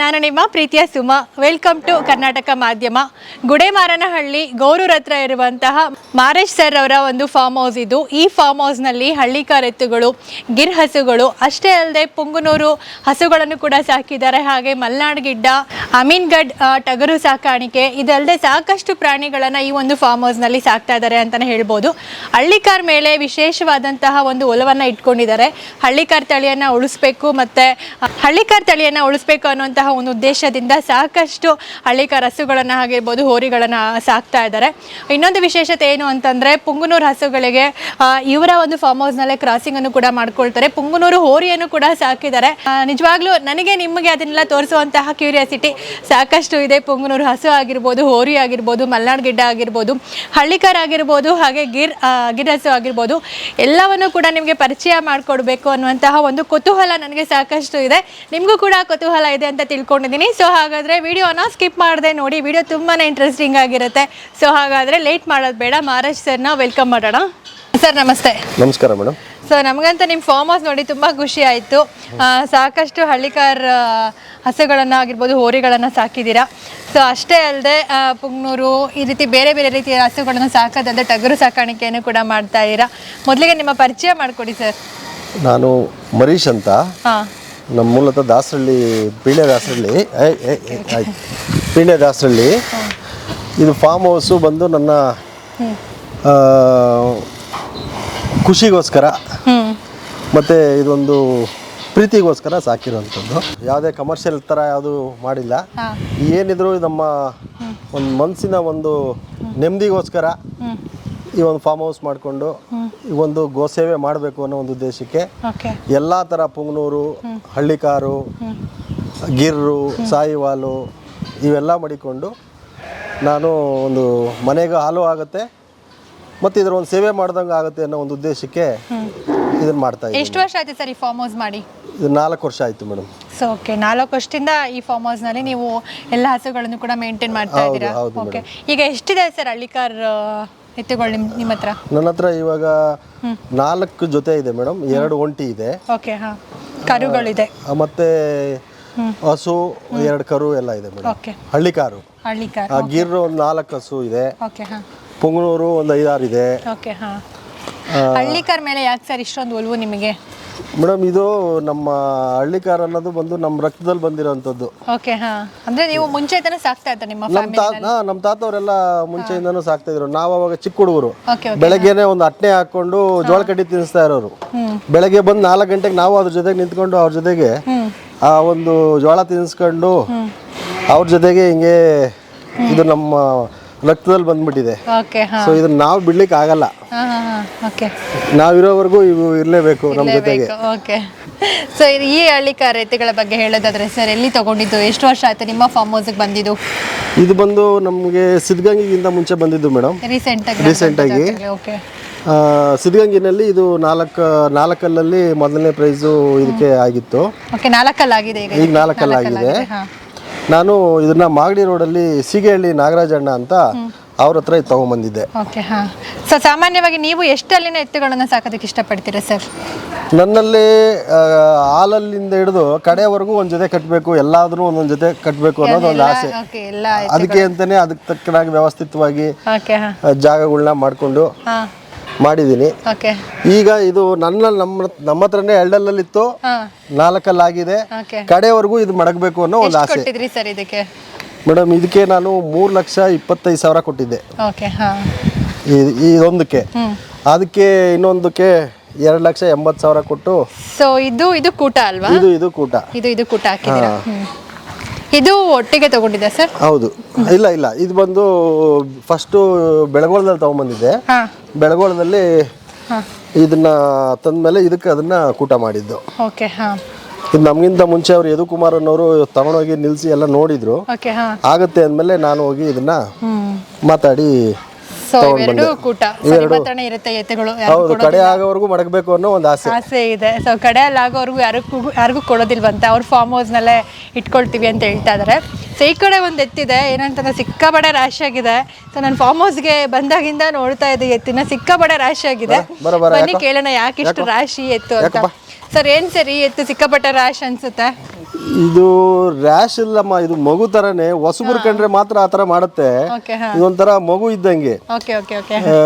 ನಾನು ನಿಮ್ಮ, ಪ್ರೀತಿಯ ಸುಮ. ವೆಲ್ಕಮ್ ಟು ಕರ್ನಾಟಕ ಮಾಧ್ಯಮ. ಗುಡೆಮಾರನಹಳ್ಳಿ, ಗೋರೂರ್ ಹತ್ರ ಇರುವಂತಹ ಮಾರೇಶ್ ಸರ್ ಅವರ ಒಂದು ಫಾರ್ಮ್ ಹೌಸ್ ಇದು. ಈ ಫಾರ್ಮ್ ಹೌಸ್ನಲ್ಲಿ ಹಳ್ಳಿಕಾರ್ ಎತ್ತುಗಳು ಗಿರ್ ಹಸುಗಳು, ಅಷ್ಟೇ ಅಲ್ಲದೆ ಪುಂಗನೂರು ಹಸುಗಳನ್ನು ಕೂಡ ಸಾಕಿದ್ದಾರೆ. ಹಾಗೆ ಮಲ್ನಾಡ್ ಗಿಡ್ಡ, ಅಮೀನ್ಗಡ್ ಟಗರು ಸಾಕಾಣಿಕೆ, ಇದಲ್ಲದೆ ಸಾಕಷ್ಟು ಪ್ರಾಣಿಗಳನ್ನು ಈ ಒಂದು ಫಾರ್ಮ್ ಹೌಸ್ನಲ್ಲಿ ಸಾಕ್ತಾ ಇದ್ದಾರೆ ಅಂತಲೇ ಹೇಳ್ಬೋದು. ಹಳ್ಳಿಕಾರ್ ಮೇಲೆ ವಿಶೇಷವಾದಂತಹ ಒಂದು ಒಲವನ್ನು ಇಟ್ಕೊಂಡಿದ್ದಾರೆ. ಹಳ್ಳಿಕಾರ್ ತಳಿಯನ್ನು ಉಳಿಸ್ಬೇಕು ಮತ್ತು ಹಳ್ಳಿಕಾರ್ ತಳಿಯನ್ನು ಉಳಿಸ್ಬೇಕು ಅನ್ನುವಂತಹ ಒಂದು ಉದ್ದೇಶದಿಂದ ಸಾಕಷ್ಟು ಹಳ್ಳಿಕಾರ ಹಸುಗಳನ್ನು ಆಗಿರ್ಬೋದು ಹೋರಿಗಳನ್ನು ಸಾಕ್ತಾ ಇದ್ದಾರೆ. ಇನ್ನೊಂದು ವಿಶೇಷತೆ ಏನು ಅಂತಂದರೆ ಪುಂಗನೂರು ಹಸುಗಳಿಗೆ ಇವರ ಒಂದು ಫಾರ್ಮ್ ಹೌಸ್ನಲ್ಲೇ ಕ್ರಾಸಿಂಗನ್ನು ಕೂಡ ಮಾಡ್ಕೊಳ್ತಾರೆ. ಪುಂಗನೂರು ಹೋರಿಯನ್ನು ಕೂಡ ಸಾಕಿದ್ದಾರೆ. ನಿಜವಾಗ್ಲೂ ನನಗೆ ನಿಮಗೆ ಅದನ್ನೆಲ್ಲ ತೋರಿಸುವಂತಹ ಕ್ಯೂರಿಯಾಸಿಟಿ ಸಾಕಷ್ಟು ಇದೆ. ಪುಂಗನೂರು ಹಸು ಆಗಿರ್ಬೋದು, ಹೋರಿ ಆಗಿರ್ಬೋದು, ಮಲ್ನಾಡ್ ಗಿಡ್ಡ ಆಗಿರ್ಬೋದು, ಹಳ್ಳಿಕಾರ ಆಗಿರ್ಬೋದು, ಹಾಗೆ ಗಿರ್ ಗಿರ್ ಹಸು ಆಗಿರ್ಬೋದು, ಎಲ್ಲವನ್ನು ಕೂಡ ನಿಮಗೆ ಪರಿಚಯ ಮಾಡಿಕೊಡ್ಬೇಕು ಅನ್ನುವಂತಹ ಒಂದು ಕುತೂಹಲ ನನಗೆ ಸಾಕಷ್ಟು ಇದೆ. ನಿಮಗೂ ಕೂಡ ಕುತೂಹಲ ಇದೆ ಅಂತ ತಿಳ್ಕೊಂಡಿದ್ದೀನಿ. ಸೊ ಹಾಗಾದರೆ ವಿಡಿಯೋನ ಸ್ಕಿಪ್ ಮಾಡದೆ ನೋಡಿ. ವಿಡಿಯೋ ತುಂಬಾ ಇಂಟ್ರೆಸ್ಟಿಂಗ್ ಆಗಿರುತ್ತೆ. ಸೊ ಹಾಗಾದರೆ ಲೇಟ್ ಮಾಡೋದು ಬೇಡ. ಮಹಾರಾಜ್ ಸರ್ನ ವೆಲ್ಕಮ್ ಮಾಡೋಣ. ಸರ್ ನಮಸ್ತೆ. ನಮಸ್ಕಾರ ಮೇಡಮ್ ಸೊ ನಮಗಂತ ನಿಮ್ಮ ಫಾರ್ಮ್ ಹೌಸ್ ನೋಡಿ ತುಂಬ ಖುಷಿ ಆಯಿತು. ಸಾಕಷ್ಟು ಹಳ್ಳಿಕಾರ್ ಹಸುಗಳನ್ನು ಆಗಿರ್ಬೋದು ಹೋರಿಗಳನ್ನು ಸಾಕಿದ್ದೀರಾ? ಸೊ ಅಷ್ಟೇ ಅಲ್ಲದೆ ಪುಂಗ್ನೂರು ಈ ರೀತಿ ಬೇರೆ ಬೇರೆ ರೀತಿಯ ಹಸುಗಳನ್ನು ಸಾಕೋದಲ್ಲದೆ ಟಗರು ಸಾಕಾಣಿಕೆಯನ್ನು ಕೂಡ ಮಾಡ್ತಾ ಇದ್ದೀರಾ? ಮೊದಲಿಗೆ ನಿಮ್ಮ ಪರಿಚಯ ಮಾಡಿಕೊಡಿ ಸರ್ ನಾನು ಮರೀಶ್ ಅಂತ. ಹಾಂ. ನಮ್ಮ ಮೂಲತಃ ದಾಸರಳ್ಳಿ ಪೀಣ್ಯ ದಾಸರಳ್ಳಿ. ಆಯ್ತು. ಪೀಣ್ಯ ದಾಸರಳ್ಳಿ. ಇದು ಫಾರ್ಮ್ ಹೌಸು ಬಂದು ನನ್ನ ಖುಷಿಗೋಸ್ಕರ ಮತ್ತು ಇದೊಂದು ಪ್ರೀತಿಗೋಸ್ಕರ ಸಾಕಿರೋಂಥದ್ದು ಯಾವುದೇ ಕಮರ್ಷಿಯಲ್ ಥರ ಯಾವುದು ಮಾಡಿಲ್ಲ. ಏನಿದ್ರು ನಮ್ಮ ಒಂದು ಮನಸ್ಸಿನ ಒಂದು ನೆಮ್ಮದಿಗೋಸ್ಕರ ಈ ಒಂದು ಫಾರ್ಮ್ ಹೌಸ್ ಮಾಡಿಕೊಂಡು ಈ ಒಂದು ಗೋಸೇವೆ ಮಾಡಬೇಕು ಅನ್ನೋ ಒಂದು ಉದ್ದೇಶಕ್ಕೆ ಎಲ್ಲ ಥರ ಪುಂಗನೂರು ಹಳ್ಳಿಕಾರು ಗಿರ್ರು ಸಾಯಿವಾಲು ಇವೆಲ್ಲ ಮಡಿಕೊಂಡು ನಾನು ಒಂದು ಮನೆಗೆ ಹಾಲು ಆಗುತ್ತೆ ಮತ್ತು ಇದರ ಒಂದು ಸೇವೆ ಮಾಡ್ದಂಗೆ ಆಗುತ್ತೆ ಅನ್ನೋ ಒಂದು ಉದ್ದೇಶಕ್ಕೆ ಇದನ್ನ ಮಾಡ್ತಾ ಇದ್ದೀನಿ. ಎಷ್ಟು ವರ್ಷ ಆಯ್ತು ಸರ್ ಈ ಫಾರ್ಮ್ ಹೌಸ್ ಮಾಡಿ? ಇದು ನಾಲ್ಕು ವರ್ಷ ಆಯಿತು ಮೇಡಮ್. ಸೊ ಓಕೆ ನಾಲ್ಕು ವರ್ಷದಿಂದ ಈ ಫಾರ್ಮ್ ಹೌಸ್ನಲ್ಲಿ ನೀವು ಎಲ್ಲ ಹಸುಗಳನ್ನು ಕೂಡ ಮೇಂಟೈನ್ ಮಾಡ್ತಾ ಇದ್ದೀರಾ? ಓಕೆ ಈಗ ಎಷ್ಟಿದೆ ಸರ್ ಹಳ್ಳಿಕಾರ್ ಎತ್ತುಗಳು ನಿಮ್ಮ ನಿಮ್ಮ ಹತ್ರ? ನನ್ನ ಹತ್ರ ಇವಾಗ ನಾಲ್ಕು ಜೊತೆ ಇದೆ ಮೇಡಮ್ ಎರಡು ಒಂಟಿ ಇದೆ. ಓಕೆ ಹಾಂ. ಕರುಗಳಿದೆ. ಆ, ಮತ್ತೆ ಹಸು ಎರಡು ಕರು ಎಲ್ಲ ಇದೆ ಮೇಡಮ್. ಓಕೆ. ಹಳ್ಳಿಕಾರು ಹಳ್ಳಿಕಾರ್ ಆ ಗಿರ್ ಒಂದು ನಾಲ್ಕು ಹಸು ಇದೆ. ಓಕೆ ಹಾಂ. ಪುಂಗನೂರು ಒಂದು ಐದಾರು ಇದೆ. ಓಕೆ ಹಾಂ. ಹಳ್ಳಿ ಹಳ್ಳಿಕಾರ್ ಮೇಲೆ ಯಾಕೆ ಸರ್ ಇಷ್ಟೊಂದು ಒಲವು ನಿಮಗೆ? ಮೇಡಮ್ ಇದು ನಮ್ಮ ಹಳ್ಳಿಕಾರ ಅನ್ನೋದು ಬಂದು ನಮ್ಮ ರಕ್ತದಲ್ಲಿ ಬಂದಿರೋಂಥದ್ದು. ಓಕೆ ಹಾ. ಅಂದರೆ ನೀವು ಮುಂಚೆ ಸಾಕ್ತಾ ಇದ್ದ ನಿಮ್ಮ ನಮ್ಮ ತಾತ ನಮ್ಮ ತಾತವರೆಲ್ಲ ಮುಂಚೆಯಿಂದನೂ ಸಾಕ್ತಾ ಇದ್ರು. ನಾವು ಅವಾಗ ಚಿಕ್ಕ ಹುಡುಗರು. ಓಕೆ ಓಕೆ ಬೆಳಗ್ಗೆನೆ ಒಂದು ಅಟ್ನೆ ಹಾಕೊಂಡು ಜೋಳ ಕಡ್ಡಿ ತಿನ್ನಿಸ್ತಾ ಇರೋರು. ಬೆಳಗ್ಗೆ ಬಂದು ನಾಲ್ಕು ಗಂಟೆಗೆ ನಾವು ಅದ್ರ ಜೊತೆಗೆ ನಿಂತ್ಕೊಂಡು ಅವ್ರ ಜೊತೆಗೆ ಆ ಒಂದು ಜೋಳ ತಿನ್ನಿಸ್ಕೊಂಡು ಅವ್ರ ಜೊತೆಗೆ ಹಿಂಗೆ ಇದು ನಮ್ಮ ರಕ್ತದಲ್ಲಿ ಬಂದ್ಬಿಟ್ಟಿದೆ. ಓಕೆ ಹಾಂ. ಸೊ ಇದನ್ನ ನಾವು ಬಿಡ್ಲಿಕ್ಕೆ ಆಗಲ್ಲ. ಹಾಂ ಹಾಂ ಹಾಂ ಓಕೆ ನಾವಿರೋವರೆಗೂ ಇವು ಇರಲೇಬೇಕು ನಮ್ಮ ಜೊತೆಗೆ. ಓಕೆ ಸೊ ಈ ಹಳ್ಳಿ ರೈತಗಳ ಬಗ್ಗೆ ಹೇಳೋದಾದ್ರೆ ಸರ್ ಎಲ್ಲಿ ತಗೊಂಡಿದ್ದು ಎಷ್ಟು ವರ್ಷ ಆಯ್ತು ನಿಮ್ಮ ಫಾರ್ಮ್ ಹೌಸ್ ಬಂದಿದ್ದು? ಇದು ಬಂದು ನಮಗೆ ಸಿದ್ಧಗಂಗಿಗಿಂತ ಮುಂಚೆ ಬಂದಿದ್ದು ಮೇಡಮ್ Recent ಆಗಿ? ಓಕೆ ಆ, ಸಿದ್ಧಗಂಗಿನಲ್ಲಿ ಇದು ನಾಲ್ಕು ನಾಲ್ಕಲ್ಲಲ್ಲಿ ಮೊದಲನೇ ಪ್ರೈಸು ಇದಕ್ಕೆ ಆಗಿತ್ತು. ಓಕೆ ನಾಲ್ಕಲ್ಲಾಗಿದೆ ಈಗ ಈಗ ನಾಲ್ಕಲ್ಲಾಗಿದೆ ಹಾಂ. ನಾನು ಇದನ್ನ ಮಾಗಡಿ ರೋಡಲ್ಲಿ ಸೀಗೆಹಳ್ಳಿ ನಾಗರಾಜಣ್ಣ ಅಂತ ಅವ್ರ ಹತ್ರ ಇದು ತಗೊಂಬಂದಿದ್ದೆ. ಓಕೆ ಹಾಂ. ಸೊ ಸಾಮಾನ್ಯವಾಗಿ ನೀವು ಎಷ್ಟಲ್ಲಿನ ಎತ್ತುಗಳನ್ನು ಸಾಕೋದಕ್ಕೆ ಇಷ್ಟಪಡ್ತೀರಾ ಸರ್ ನನ್ನಲ್ಲಿ ಆ, ಹಾಲಲ್ಲಿಂದ ಹಿಡಿದು ಕಡೆವರೆಗೂ ಒಂದ್ ಜೊತೆ ಕಟ್ಟಬೇಕು ಎಲ್ಲಾದ್ರೂ ಒಂದೊಂದು ಜೊತೆ ಕಟ್ಟಬೇಕು ಅನ್ನೋದು ಒಂದು ಆಸೆ. ಓಕೆ ಎಲ್ಲ ಅದಕ್ಕೆ ಅಂತಾನೆ ಅದಕ್ಕೆ ತಕ್ಕನಾಗಿ ವ್ಯವಸ್ಥಿತವಾಗಿ ಓಕೆ ಹಾಂ. ಆ, ಜಾಗಗಳನ್ನ ಮಾಡಿಕೊಂಡು ಹಾಂ. ಮಾಡಿದ್ದೀನಿ. ಓಕೆ ಈಗ ಇದು ನನ್ನ ನಮ್ಮ ನಮ್ಮ ಹತ್ರನೇ ಎರಡಲ್ಲಲ್ಲಿತ್ತು. ನಾಲ್ಕಲ್ಲಾಗಿದೆ. ಕಡೆವರೆಗೂ ಇದು ಮಡಗಬೇಕು ಅನ್ನೋ ಒಂದು ಆಸೆ. ಕೊಟ್ಟಿದ್ರಿ ಸರ್ ಇದಕ್ಕೆ? ಮೇಡಮ್ ಇದಕ್ಕೆ ನಾನು ಮೂರು ಲಕ್ಷ ಇಪ್ಪತ್ತೈದು ಸಾವಿರ ಕೊಟ್ಟಿದ್ದೆ. ಓಕೆ ಇದೊಂದಕ್ಕೆ. ಅದಕ್ಕೆ ಇನ್ನೊಂದಕ್ಕೆ ಎರಡು ಲಕ್ಷ ಎಂಬತ್ತು ಸಾವಿರ ಕೊಟ್ಟು ಸೊ ಇದು ಇದು ಕೂಟ ಅಲ್ವಾ? ಇದು ಇದು ಕೂಟ. ಇದು ಇದು ಕೂಟ ಹಾಕಿದ್ದೀರಾ. ಇದು ಒಟ್ಟಿಗೆ ತಗೊಂಡಿದ್ದೆ ಸರ್? ಹೌದು. ಇಲ್ಲ ಇಲ್ಲ. ಇದು ಬಂದು ಫಸ್ಟು ಬೆಳಗೋಳದಲ್ಲಿ ತಗೊಂಬಂದಿದ್ದೆ. ಹಾಂ. ಬೆಳಗೋಳದಲ್ಲಿ ಇದನ್ನ ತಂದ್ಮೇಲೆ ಇದಕ್ಕೆ ಅದನ್ನ ಕೂಟ ಮಾಡಿದ್ದು. ಓಕೆ ಹಾಂ. ಇದು ನಮಗಿಂತ ಮುಂಚೆ ಅವರು ಯದು ಕುಮಾರ್ ಅನ್ನೋರು ತಗೊಂಡೋಗಿ ನಿಲ್ಲಿಸಿ ಎಲ್ಲ ನೋಡಿದ್ರು. ಆಗತ್ತೆ ಅಂದಮೇಲೆ ನಾನು ಹೋಗಿ ಇದನ್ನ ಮಾತಾಡಿ ಸೊ ಇವೆರಡು ಕೂಟ. ಇರುತ್ತೆ ಎತ್ತುಗಳು ಹೌದು ಕಡೆ ಆಗೋವರೆಗೂ ಮಡಗಬೇಕು ಅನ್ನೋ ಒಂದು ಆಸೆ. ಆಸೆ ಇದೆ. ಸೊ ಕಡೆಯಲ್ಲಿ ಆಗೋವರೆಗೂ ಯಾರಿಗೂ ಯಾರಿಗೂ ಕೊಡೋದಿಲ್ವಂತೆ. ಅವ್ರ ಫಾರ್ಮ್ ಹೌಸ್ನಲ್ಲೇ ಇಟ್ಕೊಳ್ತೀವಿ ಅಂತ ಹೇಳ್ತಾ ಇದ್ದಾರೆ ಸೊ ಈ ಕಡೆ ಒಂದು ಎತ್ತಿದೆ. ಏನಂತಂದ್ರೆ ಸಿಕ್ಕಾಬಡೆ ರ್ಯಾಶ್ ಆಗಿದೆ. ಸೊ ನಾನು ಫಾರ್ಮ್ ಹೌಸ್ಗೆ ಬಂದಾಗಿಂದ ನೋಡ್ತಾ ಇದ್ದೆ ಎತ್ತಿನ. ಸಿಕ್ಕಾಬಡೆ ರ್ಯಾಶ್ ಆಗಿದೆ. ಬನ್ನಿ ಕೇಳೋಣ ಯಾಕೆ ಇಷ್ಟು ರಾಶಿ ಎತ್ತು ಅಂತ? ಸರ್ ಏನ್ ಈ ಎತ್ತು ಸಿಕ್ಕಾಪಟ್ಟೆ ರ್ಯಾಶ್ ಅನ್ಸುತ್ತೆ? ಇದು ರ್ಯಾಶ್ ಇಲ್ಲಮ್ಮ ಇದು ಮಗು ತರನೇ. ಹೊಸಬರು ಕಂಡ್ರೆ ಮಾತ್ರ ಆ ಮಾಡುತ್ತೆ. ಓಕೆ ಹಾ. ಇದೊಂಥರ ಮಗು ಇದ್ದಂಗೆ. Okay okay okay. ಆ,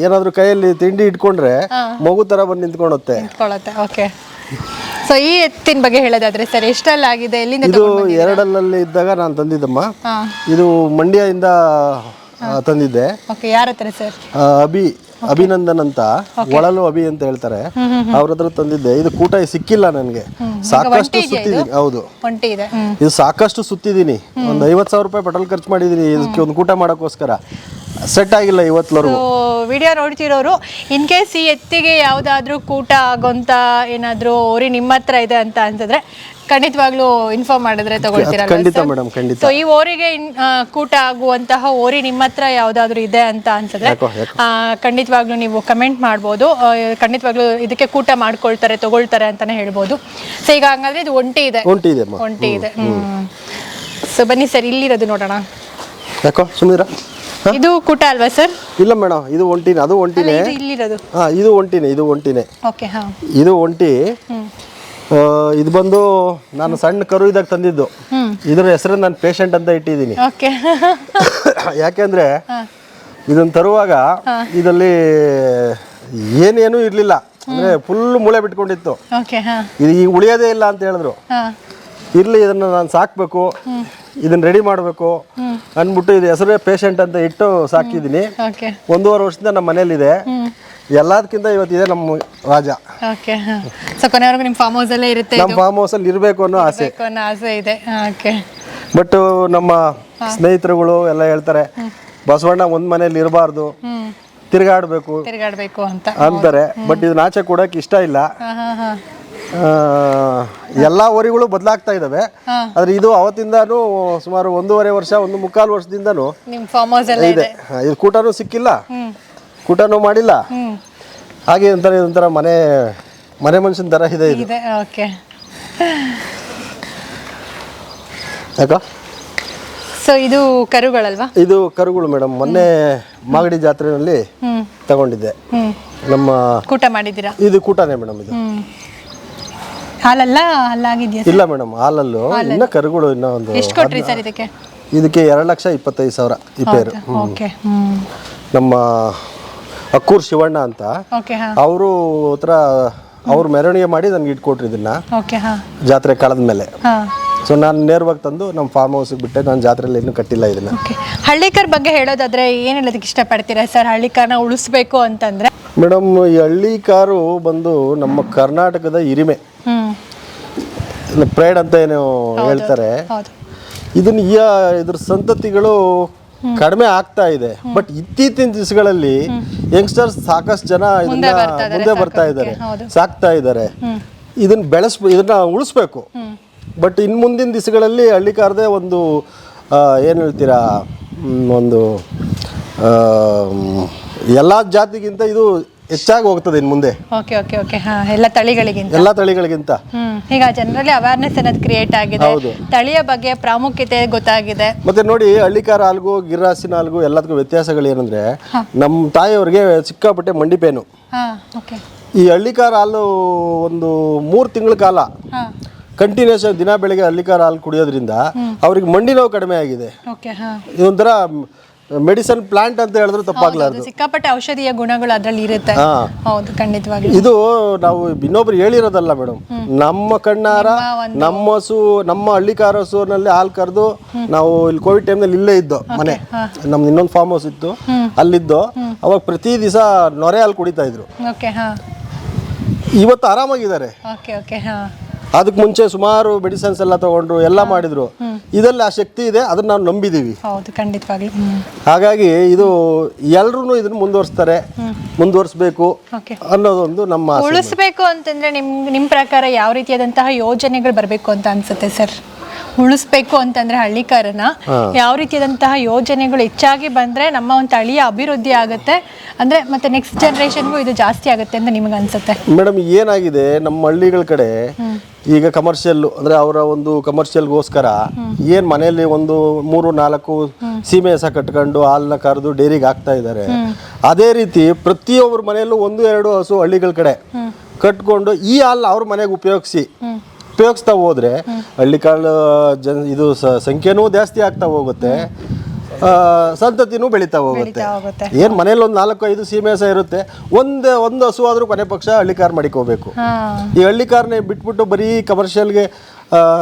ಏನಾದ್ರೂ ಕೈಯಲ್ಲಿ ತಿಂಡಿ ಇಟ್ಕೊಂಡ್ರೆ ಮಗು ತರ ಬಂದು ನಿಂತ್ಕೊಳುತ್ತೆ ನಿಂತ್ಕೊಳ್ಳುತ್ತೆ ಓಕೆ. ಸೊ ಈ ಎತ್ತಿನ ಬಗ್ಗೆ ಹೇಳೋದಾದ್ರೆ ಸರ್ ಎಷ್ಟೆಲ್ಲ ಆಗಿದೆ ಎಲ್ಲಿಂದ ಇದು ಎರಡಲ್ಲಲ್ಲಿ ಇದ್ದಾಗ ನಾನು ತಂದಿದ್ದಮ್ಮ. ಹಾ. ಇದು ಮಂಡ್ಯದಿಂದ ಆ, ತಂದಿದ್ದೆ. ಓಕೆ ಯಾರ ಹತ್ರ ಸರ್? ಆ, ಅಭಿ. ಅಭಿನಂದನ್ ಅಂತ ಒಳಲು ಅಭಿ ಅಂತ ಹೇಳ್ತಾರೆ. ಅವ್ರ ಹತ್ರ ತಂದಿದ್ದೆ. ಇದು ಕೂಟ ಸಿಕ್ಕಿಲ್ಲ ನನಗೆ. ಸಾಕಷ್ಟು ಸುತ್ತಿದ್ದೀನಿ ಹೌದು. ಇದೆ. ಸಾಕಷ್ಟು ಸುತ್ತಿದ್ದೀನಿ ಒಂದು ಐವತ್ತು ಸಾವಿರ ರೂಪಾಯಿ ಪೆಟ್ರೋಲ್ ಖರ್ಚು ಮಾಡಿದೀನಿ. ಇದಕ್ಕೆ ಒಂದು ಕೂಟ ಮಾಡೋಕ್ಕೋಸ್ಕರ. ಸೆಟ್ ಆಗಿಲ್ಲ ಇವತ್ತುವರೆಗೂ ಸೊ ವಿಡಿಯೋ ನೋಡ್ತಿರೋರು ಇನ್ ಕೇಸ್ ಈ ಎತ್ತಿಗೆ ಯಾವುದಾದ್ರೂ ಕೂಟ ಆಗೋಂತ ಏನಾದ್ರು ಓರಿ ನಿಮ್ಮ ಹತ್ರ ಇದೆ ಅಂತ ಅಂತಂದ್ರೆ ಖಂಡಿತವಾಗ್ಲೂ ಇನ್ಫಾರ್ಮ್ ಮಾಡಿದ್ರೆ ತಗೊಳ್ತೀರಾ ಖಂಡಿತ ಮೇಡಮ್ ಖಂಡಿತ. ಸೊ ಈ ಓರಿಗೆ ಇನ್- ಆ, ಕೂಟ ಆಗುವಂತಹ ಓರಿ ನಿಮ್ಮ ಹತ್ರ ಯಾವ್ದಾದ್ರು ಇದೆ ಅಂತ ಅನ್ಸಿದ್ರೆ ಯಾಕೋ ಯಾಕೋ. ಆ, ಖಂಡಿತವಾಗ್ಲೂ ನೀವು ಕಮೆಂಟ್ ಮಾಡ್ಬೋದು. ಆ, ಖಂಡಿತವಾಗ್ಲೂ ಇದಕ್ಕೆ ಕೂಟ ಮಾಡ್ಕೊಳ್ತಾರೆ ತಗೊಳ್ತಾರೆ ಅಂತಾನೆ ಹೇಳ್ಬೋದು. ಸೊ ಈಗ ಹಂಗಾದ್ರೆ ಇದು ಒಂಟಿ ಇದೆ. ಒಂಟಿ ಇದೆ ಅಮ್ಮ. ಒಂಟಿ ಇದೆ. ಸೊ ಬನ್ನಿ ಸರ್ ಇಲ್ಲಿರೋದು ನೋಡೋಣ. ಯಾಕೋ ಇದು ಕೂಟ ಅಲ್ವಾ ಸರ್? ಇಲ್ಲ ಮೇಡಮ್ ಇದು ಒಂಟಿನೇ ಅದು ಒಂಟಿನೇ. ಇದು ಇಲ್ಲಿರೋದು. ಹಾಂ ಇದು ಒಂಟಿನೇ ಇದು ಒಂಟಿನೇ. ಓಕೆ ಹಾ. ಇದು ಒಂಟಿ. ಇದು ಬಂದು ನಾನು ಸಣ್ಣ ಕರು ಇದಾಗ ತಂದಿದ್ದು. ಇದರ ಹೆಸರು ನಾನು ಪೇಷಂಟ್ ಅಂತ ಇಟ್ಟಿದ್ದೀನಿ. ಯಾಕೆಂದ್ರೆ ಇದನ್ನ ತರುವಾಗ ಇದರಲ್ಲಿ ಏನೇನೂ ಇರಲಿಲ್ಲ. ಅಂದ್ರೆ ಫುಲ್ ಮೂಳೆ ಬಿಟ್ಕೊಂಡಿತ್ತು. ಇದು ಈಗ ಉಳಿಯೋದೇ ಇಲ್ಲ ಅಂತ ಹೇಳಿದ್ರು. ಇರ್ಲಿ ಇದನ್ನ ನಾನು ಸಾಕ್ಬೇಕು. ಇದನ್ನ ರೆಡಿ ಮಾಡಬೇಕು. ಅಂದ್ಬಿಟ್ಟು ಇದು ಹೆಸರೇ ಪೇಷಂಟ್ ಅಂತ ಇಟ್ಟು ಸಾಕಿದ್ದೀನಿ. ಒಂದೂವರೆ ವರ್ಷದಿಂದ ನಮ್ಮ ಮನೇಲಿದೆ ಎಲ್ಲದಕ್ಕಿಂತ ಇವತ್ತಿದೆ ನಮ್ಮ ರಾಜ. ಓಕೆ ಸೊ ಕೊನೆವರೆಗೂ ನಿಮ್ಮ ಫಾರ್ಮ್ ಹೌಸ್ ಅಲ್ಲೇ ಇರುತ್ತೆ ನಮ್ಮ ಫಾರ್ಮ್ ಹೌಸಲ್ಲಿ ಇರಬೇಕು ಅನ್ನೋ ಆಸೆ. ಬೇಕು ಅನ್ನೋ ಆಸೆ ಇದೆ. ಓಕೆ ಬಟ್ ನಮ್ಮ ಸ್ನೇಹಿತರುಗಳು ಎಲ್ಲ ಹೇಳ್ತಾರೆ ಬಸವಣ್ಣ ಒಂದ್ ಮನೇಲಿ ಇರಬಾರ್ದು. ತಿರುಗಾಡಬೇಕು ತಿರುಗಾಡಬೇಕು ಅಂತ. ಅಂತಾರೆ. ಬಟ್ ಇದನ್ನ ಆಚೆ ಕೊಡೋಕೆ ಇಷ್ಟ ಇಲ್ಲ. ಆ, ಎಲ್ಲಾ ಊರಿಗಳು ಬದಲಾಗ್ತಾ ಇದಾವೆ. ಆದ್ರೆ ಇದು ಅವತ್ತಿಂದಾನು ಸುಮಾರು ಒಂದೂವರೆ ವರ್ಷ ಒಂದು ಮುಕ್ಕಾಲು ವರ್ಷದಿಂದನೂ ನಿಮ್ಮ ಫಾರ್ಮ್ ಹೌಸ್ ಅಲ್ಲೇ ಇದೆ. ಇದೆ. ಆ, ಇದು ಕೂಟನೂ ಸಿಕ್ಕಿಲ್ಲ. ಕೂಟನೂ ಮಾಡಿಲ್ಲ. ಹಾಗೆ ಒಂಥರ ಒಂಥರ ಮನೆ ಮನೆ ಮನುಷ್ಯನ ತರ ಇದೆ ಇದು. ಇದೆ ಓಕೆ. ಯಾಕ? ಸೊ ಇದು ಕರುಗಳಲ್ವಾ? ಇದು ಕರುಗಳು ಮೇಡಮ್. ಮೊನ್ನೆ ಮಾಗಡಿ ಜಾತ್ರೆಯಲ್ಲಿ ಹ್ಮ್. ತಗೊಂಡಿದ್ದೆ. ನಮ್ಮ ಕೂಟ ಮಾಡಿದ್ದೀರಾ? ಇದು ಕೂಟನೇ ಮೇಡಮ್ ಇದು. ಹಾಲಲ್ಲ ಹಲ್ಲಾಗಿದ್ಯಾ ಇಲ್ಲ ಮೇಡಮ್ ಹಾಲಲ್ಲೂ. ಇನ್ನ ಕರುಗಳು ಇನ್ನ ಒಂದು ಎಷ್ಟು ಕೊಟ್ರಿ ಸರ್ ಇದಕ್ಕೆ? ಇದಕ್ಕೆ ಎರಡು ಲಕ್ಷ ಇಪ್ಪತ್ತೈದು ಸಾವಿರ ಈ ಪೇರು ಓಕೆ ಹ್ಮ್. ನಮ್ಮ ಅಕ್ಕೂರ್ ಶಿವಣ್ಣ ಅಂತ. ಓಕೆ ಹಾ. ಅವರು ಹತ್ರ ಅವ್ರು ಮೆರವಣಿಗೆ ಮಾಡಿ ನನ್ಗೆ ಇಟ್ಕೊಟ್ರು ಇದನ್ನ. ಓಕೆ ಹಾ. ಜಾತ್ರೆ ಕಳೆದ ಮೇಲೆ. ಹಾ. ಸೊ ನಾನು ನೇರವಾಗಿ ತಂದು ನಮ್ಮ ಫಾರ್ಮ್ ಹೌಸ್ಗೆ ಬಿಟ್ಟೆ ನಾನು ಜಾತ್ರೆಯಲ್ಲಿ ಇನ್ನೂ ಕಟ್ಟಿಲ್ಲ ಇದನ್ನ. ಓಕೆ. ಹಳ್ಳಿಕರ್ ಬಗ್ಗೆ ಹೇಳೋದಾದ್ರೆ ಏನ್ ಹೇಳೋದಕ್ಕೆ ಇಷ್ಟಪಡ್ತೀರಾ ಸರ್? ಹಳ್ಳಿಕಾರನ ಉಳಿಸ್ಬೇಕು ಅಂತಂದ್ರೆ? ಮೇಡಮ್ ಈ ಹಳ್ಳಿ ಕಾರು ಬಂದು ನಮ್ಮ ಕರ್ನಾಟಕದ ಹಿರಿಮೆ. ಹ್ಮ್. ಪ್ರೈಡ್ ಅಂತ ಏನು ಹೇಳ್ತಾರೆ. ಹೌದು. ಇದನ್ನ ಈ ಇದ್ರ ಸಂತತಿಗಳು ಕಡಿಮೆ ಆಗ್ತಾ ಇದೆ. ಬಟ್ ಇತ್ತೀಚಿನ ದಿವಸಗಳಲ್ಲಿ ಯಂಗ್ಸ್ಟರ್ಸ್ ಸಾಕಷ್ಟು ಜನ ಇದನ್ನ ಮುಂದೆ ಬರ್ತಾ ಇದ್ದಾರೆ. ಸಾಕ್ತಾ ಇದ್ದಾರೆ ಇದನ್ನ ಬೆಳೆಸ್ ಇದನ್ನ ಉಳಿಸ್ಬೇಕು. ಬಟ್ ಇನ್ ಮುಂದಿನ ದಿವಸಗಳಲ್ಲಿ ಹಳ್ಳಿಕಾರದೇ ಒಂದು ಏನ್ ಹೇಳ್ತೀರಾ ಒಂದು ಎಲ್ಲ ಜಾತಿಗಿಂತ ಇದು ಹೆಚ್ಚಾಗಿ ಹೋಗ್ತದೆ ಇನ್ನು ಮುಂದೆ. ಓಕೆ ಓಕೆ ಓಕೆ ಹಾ ಎಲ್ಲ ತಳಿಗಳಿಗಿಂತ. ಎಲ್ಲ ತಳಿಗಳಿಗಿಂತ. ಹ್ಮ್ ಈಗ ಜನರಲ್ಲಿ ಅವೇರ್ನೆಸ್ ಅನ್ನೋದು ಕ್ರಿಯೇಟ್ ಆಗಿದೆ. ಹೌದು. ತಳಿಯ ಬಗ್ಗೆ ಪ್ರಾಮುಖ್ಯತೆ ಗೊತ್ತಾಗಿದೆ. ಮತ್ತೆ ನೋಡಿ ಹಳ್ಳಿಕಾರ ಹಾಲ್ಗೂ ಗಿರ್ರಾಸಿನ ಹಾಲ್ಗೂ ಎಲ್ಲದಕ್ಕೂ ವ್ಯತ್ಯಾಸಗಳು ಏನಂದ್ರೆ ನಮ್ಮ ತಾಯಿಯವ್ರಿಗೆ ಸಿಕ್ಕಾಪಟ್ಟೆ ಮಂಡಿಪೇನು ಹಾ ಓಕೆ ಈ ಹಳ್ಳಿಕಾರ ಹಾಲು ಒಂದು ಮೂರು ತಿಂಗಳ ಕಾಲ ಹಾ. ಕಂಟಿನ್ಯೂಸ್ ದಿನ ಬೆಳಿಗ್ಗೆ ಹಳ್ಳಿಕಾರ ಹಾಲು ಕುಡಿಯೋದ್ರಿಂದ ಅವ್ರಿಗೆ ಮಂಡಿ ನೋವು ಕಡಿಮೆ ಆಗಿದೆ. ಓಕೆ ಹಾ. ಇದೊಂಥರ ಮೆಡಿಸನ್ ಪ್ಲಾಂಟ್ ಅಂತ ಹೇಳಿದ್ರು ತಪ್ಪಾಗ್ಲಾರ್ದು ಸಿಕ್ಕಾಪಟ್ಟೆ ಔಷಧೀಯ ಗುಣಗಳು ಅದರಲ್ಲಿ ಇರುತ್ತೆ. ಹೌದು ಖಂಡಿತವಾಗಿ ಇದು ನಾವು ಇನ್ನೊಬ್ರು ಹೇಳಿರೋದಲ್ಲ ಮೇಡಮ್ ನಮ್ಮ ಕಣ್ಣಾರ ನಮ್ಮ ಹಸು ನಮ್ಮ ಹಳ್ಳಿಕಾರ ಹಸುನಲ್ಲಿ ಹಾಲು ಕರೆದು ನಾವು ಇಲ್ಲಿ ಕೋವಿಡ್ ಟೈಮ್ನಲ್ಲಿ ಇಲ್ಲೇ ಇದ್ದೋ ಮನೆ. ನಮ್ದು ಇನ್ನೊಂದು ಫಾರ್ಮ್ ಹೌಸ್ ಇತ್ತು. ಅಲ್ಲಿದ್ದು ಅವಾಗ ಪ್ರತಿ ದಿವಸ ನೊರೆ ಹಾಲು ಕುಡಿತಾ ಇದ್ರು. ಓಕೆ ಹಾ. ಇವತ್ತು ಆರಾಮಾಗಿದ್ದಾರೆ. ಓಕೆ ಓಕೆ ಹಾ. ಅದಕ್ಕೆ ಮುಂಚೆ ಸುಮಾರು ಮೆಡಿಸಿನ್ಸ್ ಎಲ್ಲ ತಗೊಂಡ್ರು ಎಲ್ಲ ಮಾಡಿದ್ರು. ಇದರಲ್ಲಿ ಆ ಶಕ್ತಿ ಇದೆ ಅದನ್ನ ನಾವು ನಂಬಿದೀವಿ. ಹೌದು ಖಂಡಿತವಾಗ್ಲೂ ಹಾಗಾಗಿ ಇದು ಎಲ್ರು ಇದನ್ನ ಮುಂದುವರಿಸ್ತಾರೆ ಮುಂದುವರಿಸಬೇಕು ಅನ್ನೋದೊಂದು ನಮ್ಮ ಆಸೆ. ಉಳಿಸ್ಬೇಕು ಅಂತಂದ್ರೆ ನಿಮ್ ನಿಮ್ ಪ್ರಕಾರ ಯಾವ ರೀತಿಯಾದಂತಹ ಯೋಜನೆಗಳು ಬರಬೇಕು ಅಂತ ಅನ್ಸುತ್ತೆ ಸರ್? ಉಳಿಸ್ಬೇಕು ಅಂತಂದ್ರೆ ಹಳ್ಳಿಕಾರನ ಯಾವ ರೀತಿಯಾದಂತಹ ಯೋಜನೆಗಳು ಹೆಚ್ಚಾಗಿ ಬಂದ್ರೆ ನಮ್ಮ ಒಂದು ತಳಿಯ ಅಭಿವೃದ್ಧಿ ಆಗುತ್ತೆ. ಅಂದ್ರೆ ಮತ್ತೆ ನೆಕ್ಸ್ಟ್ ಜನರೇಷನ್ಗೂ ಇದು ಜಾಸ್ತಿ ಆಗುತ್ತೆ ಅಂತ ನಿಮಗೆ ಅನ್ಸುತ್ತೆ? ಮೇಡಮ್ ಏನಾಗಿದೆ? ನಮ್ಮ ಹಳ್ಳಿಗಳ ಕಡೆ ಈಗ ಕಮರ್ಷಿಯಲ್ ಅಂದ್ರೆ ಅವರ ಒಂದು ಕಮರ್ಷಿಯಲ್ಗೋಸ್ಕರ ಏನ್ ಮನೆಯಲ್ಲಿ ಒಂದು ಮೂರು ನಾಲ್ಕು ಸೀಮೆ ಹಸ ಕಟ್ಕೊಂಡು ಹಾಲನ್ನ ಕರೆದು ಡೈರಿಗೆ ಹಾಕ್ತಾ ಇದ್ದಾರೆ. ಅದೇ ರೀತಿ ಪ್ರತಿಯೊಬ್ಬರ ಮನೆಯಲ್ಲೂ ಒಂದು ಎರಡು ಹಸು ಹಳ್ಳಿಗಳ ಕಡೆ ಕಟ್ಕೊಂಡು ಈ ಹಾಲು ಅವ್ರ ಮನೆಗೆ ಉಪಯೋಗಿಸಿ ಉಪಯೋಗಿಸ್ತಾ ಹೋದ್ರೆ ಹಳ್ಳಿಕಾಳು ಜನ ಇದು ಸ- ಸಂಖ್ಯೆನೂ ಜಾಸ್ತಿ ಆಗ್ತಾ ಹೋಗುತ್ತೆ. ಆ, ಸಂತತಿನೂ ಬೆಳೀತಾ ಹೋಗುತ್ತೆ. ಏನ್ ಮನೇಲಿ ಒಂದು ನಾಲ್ಕು ಐದು ಸೀಮೆ ಹಸ ಇರುತ್ತೆ ಒಂದು ಒಂದು ಹಸು ಆದ್ರೂ ಕೊನೆ ಪಕ್ಷ ಹಳ್ಳಿ ಕಾರ್ ಮಡಿಕೋಬೇಕು. ಹಾ. ಈ ಹಳ್ಳಿ ಕಾರ್ನೇ ಬಿಟ್ಬಿಟ್ಟು ಬರೀ ಕಮರ್ಷಿಯಲ್ಗೆ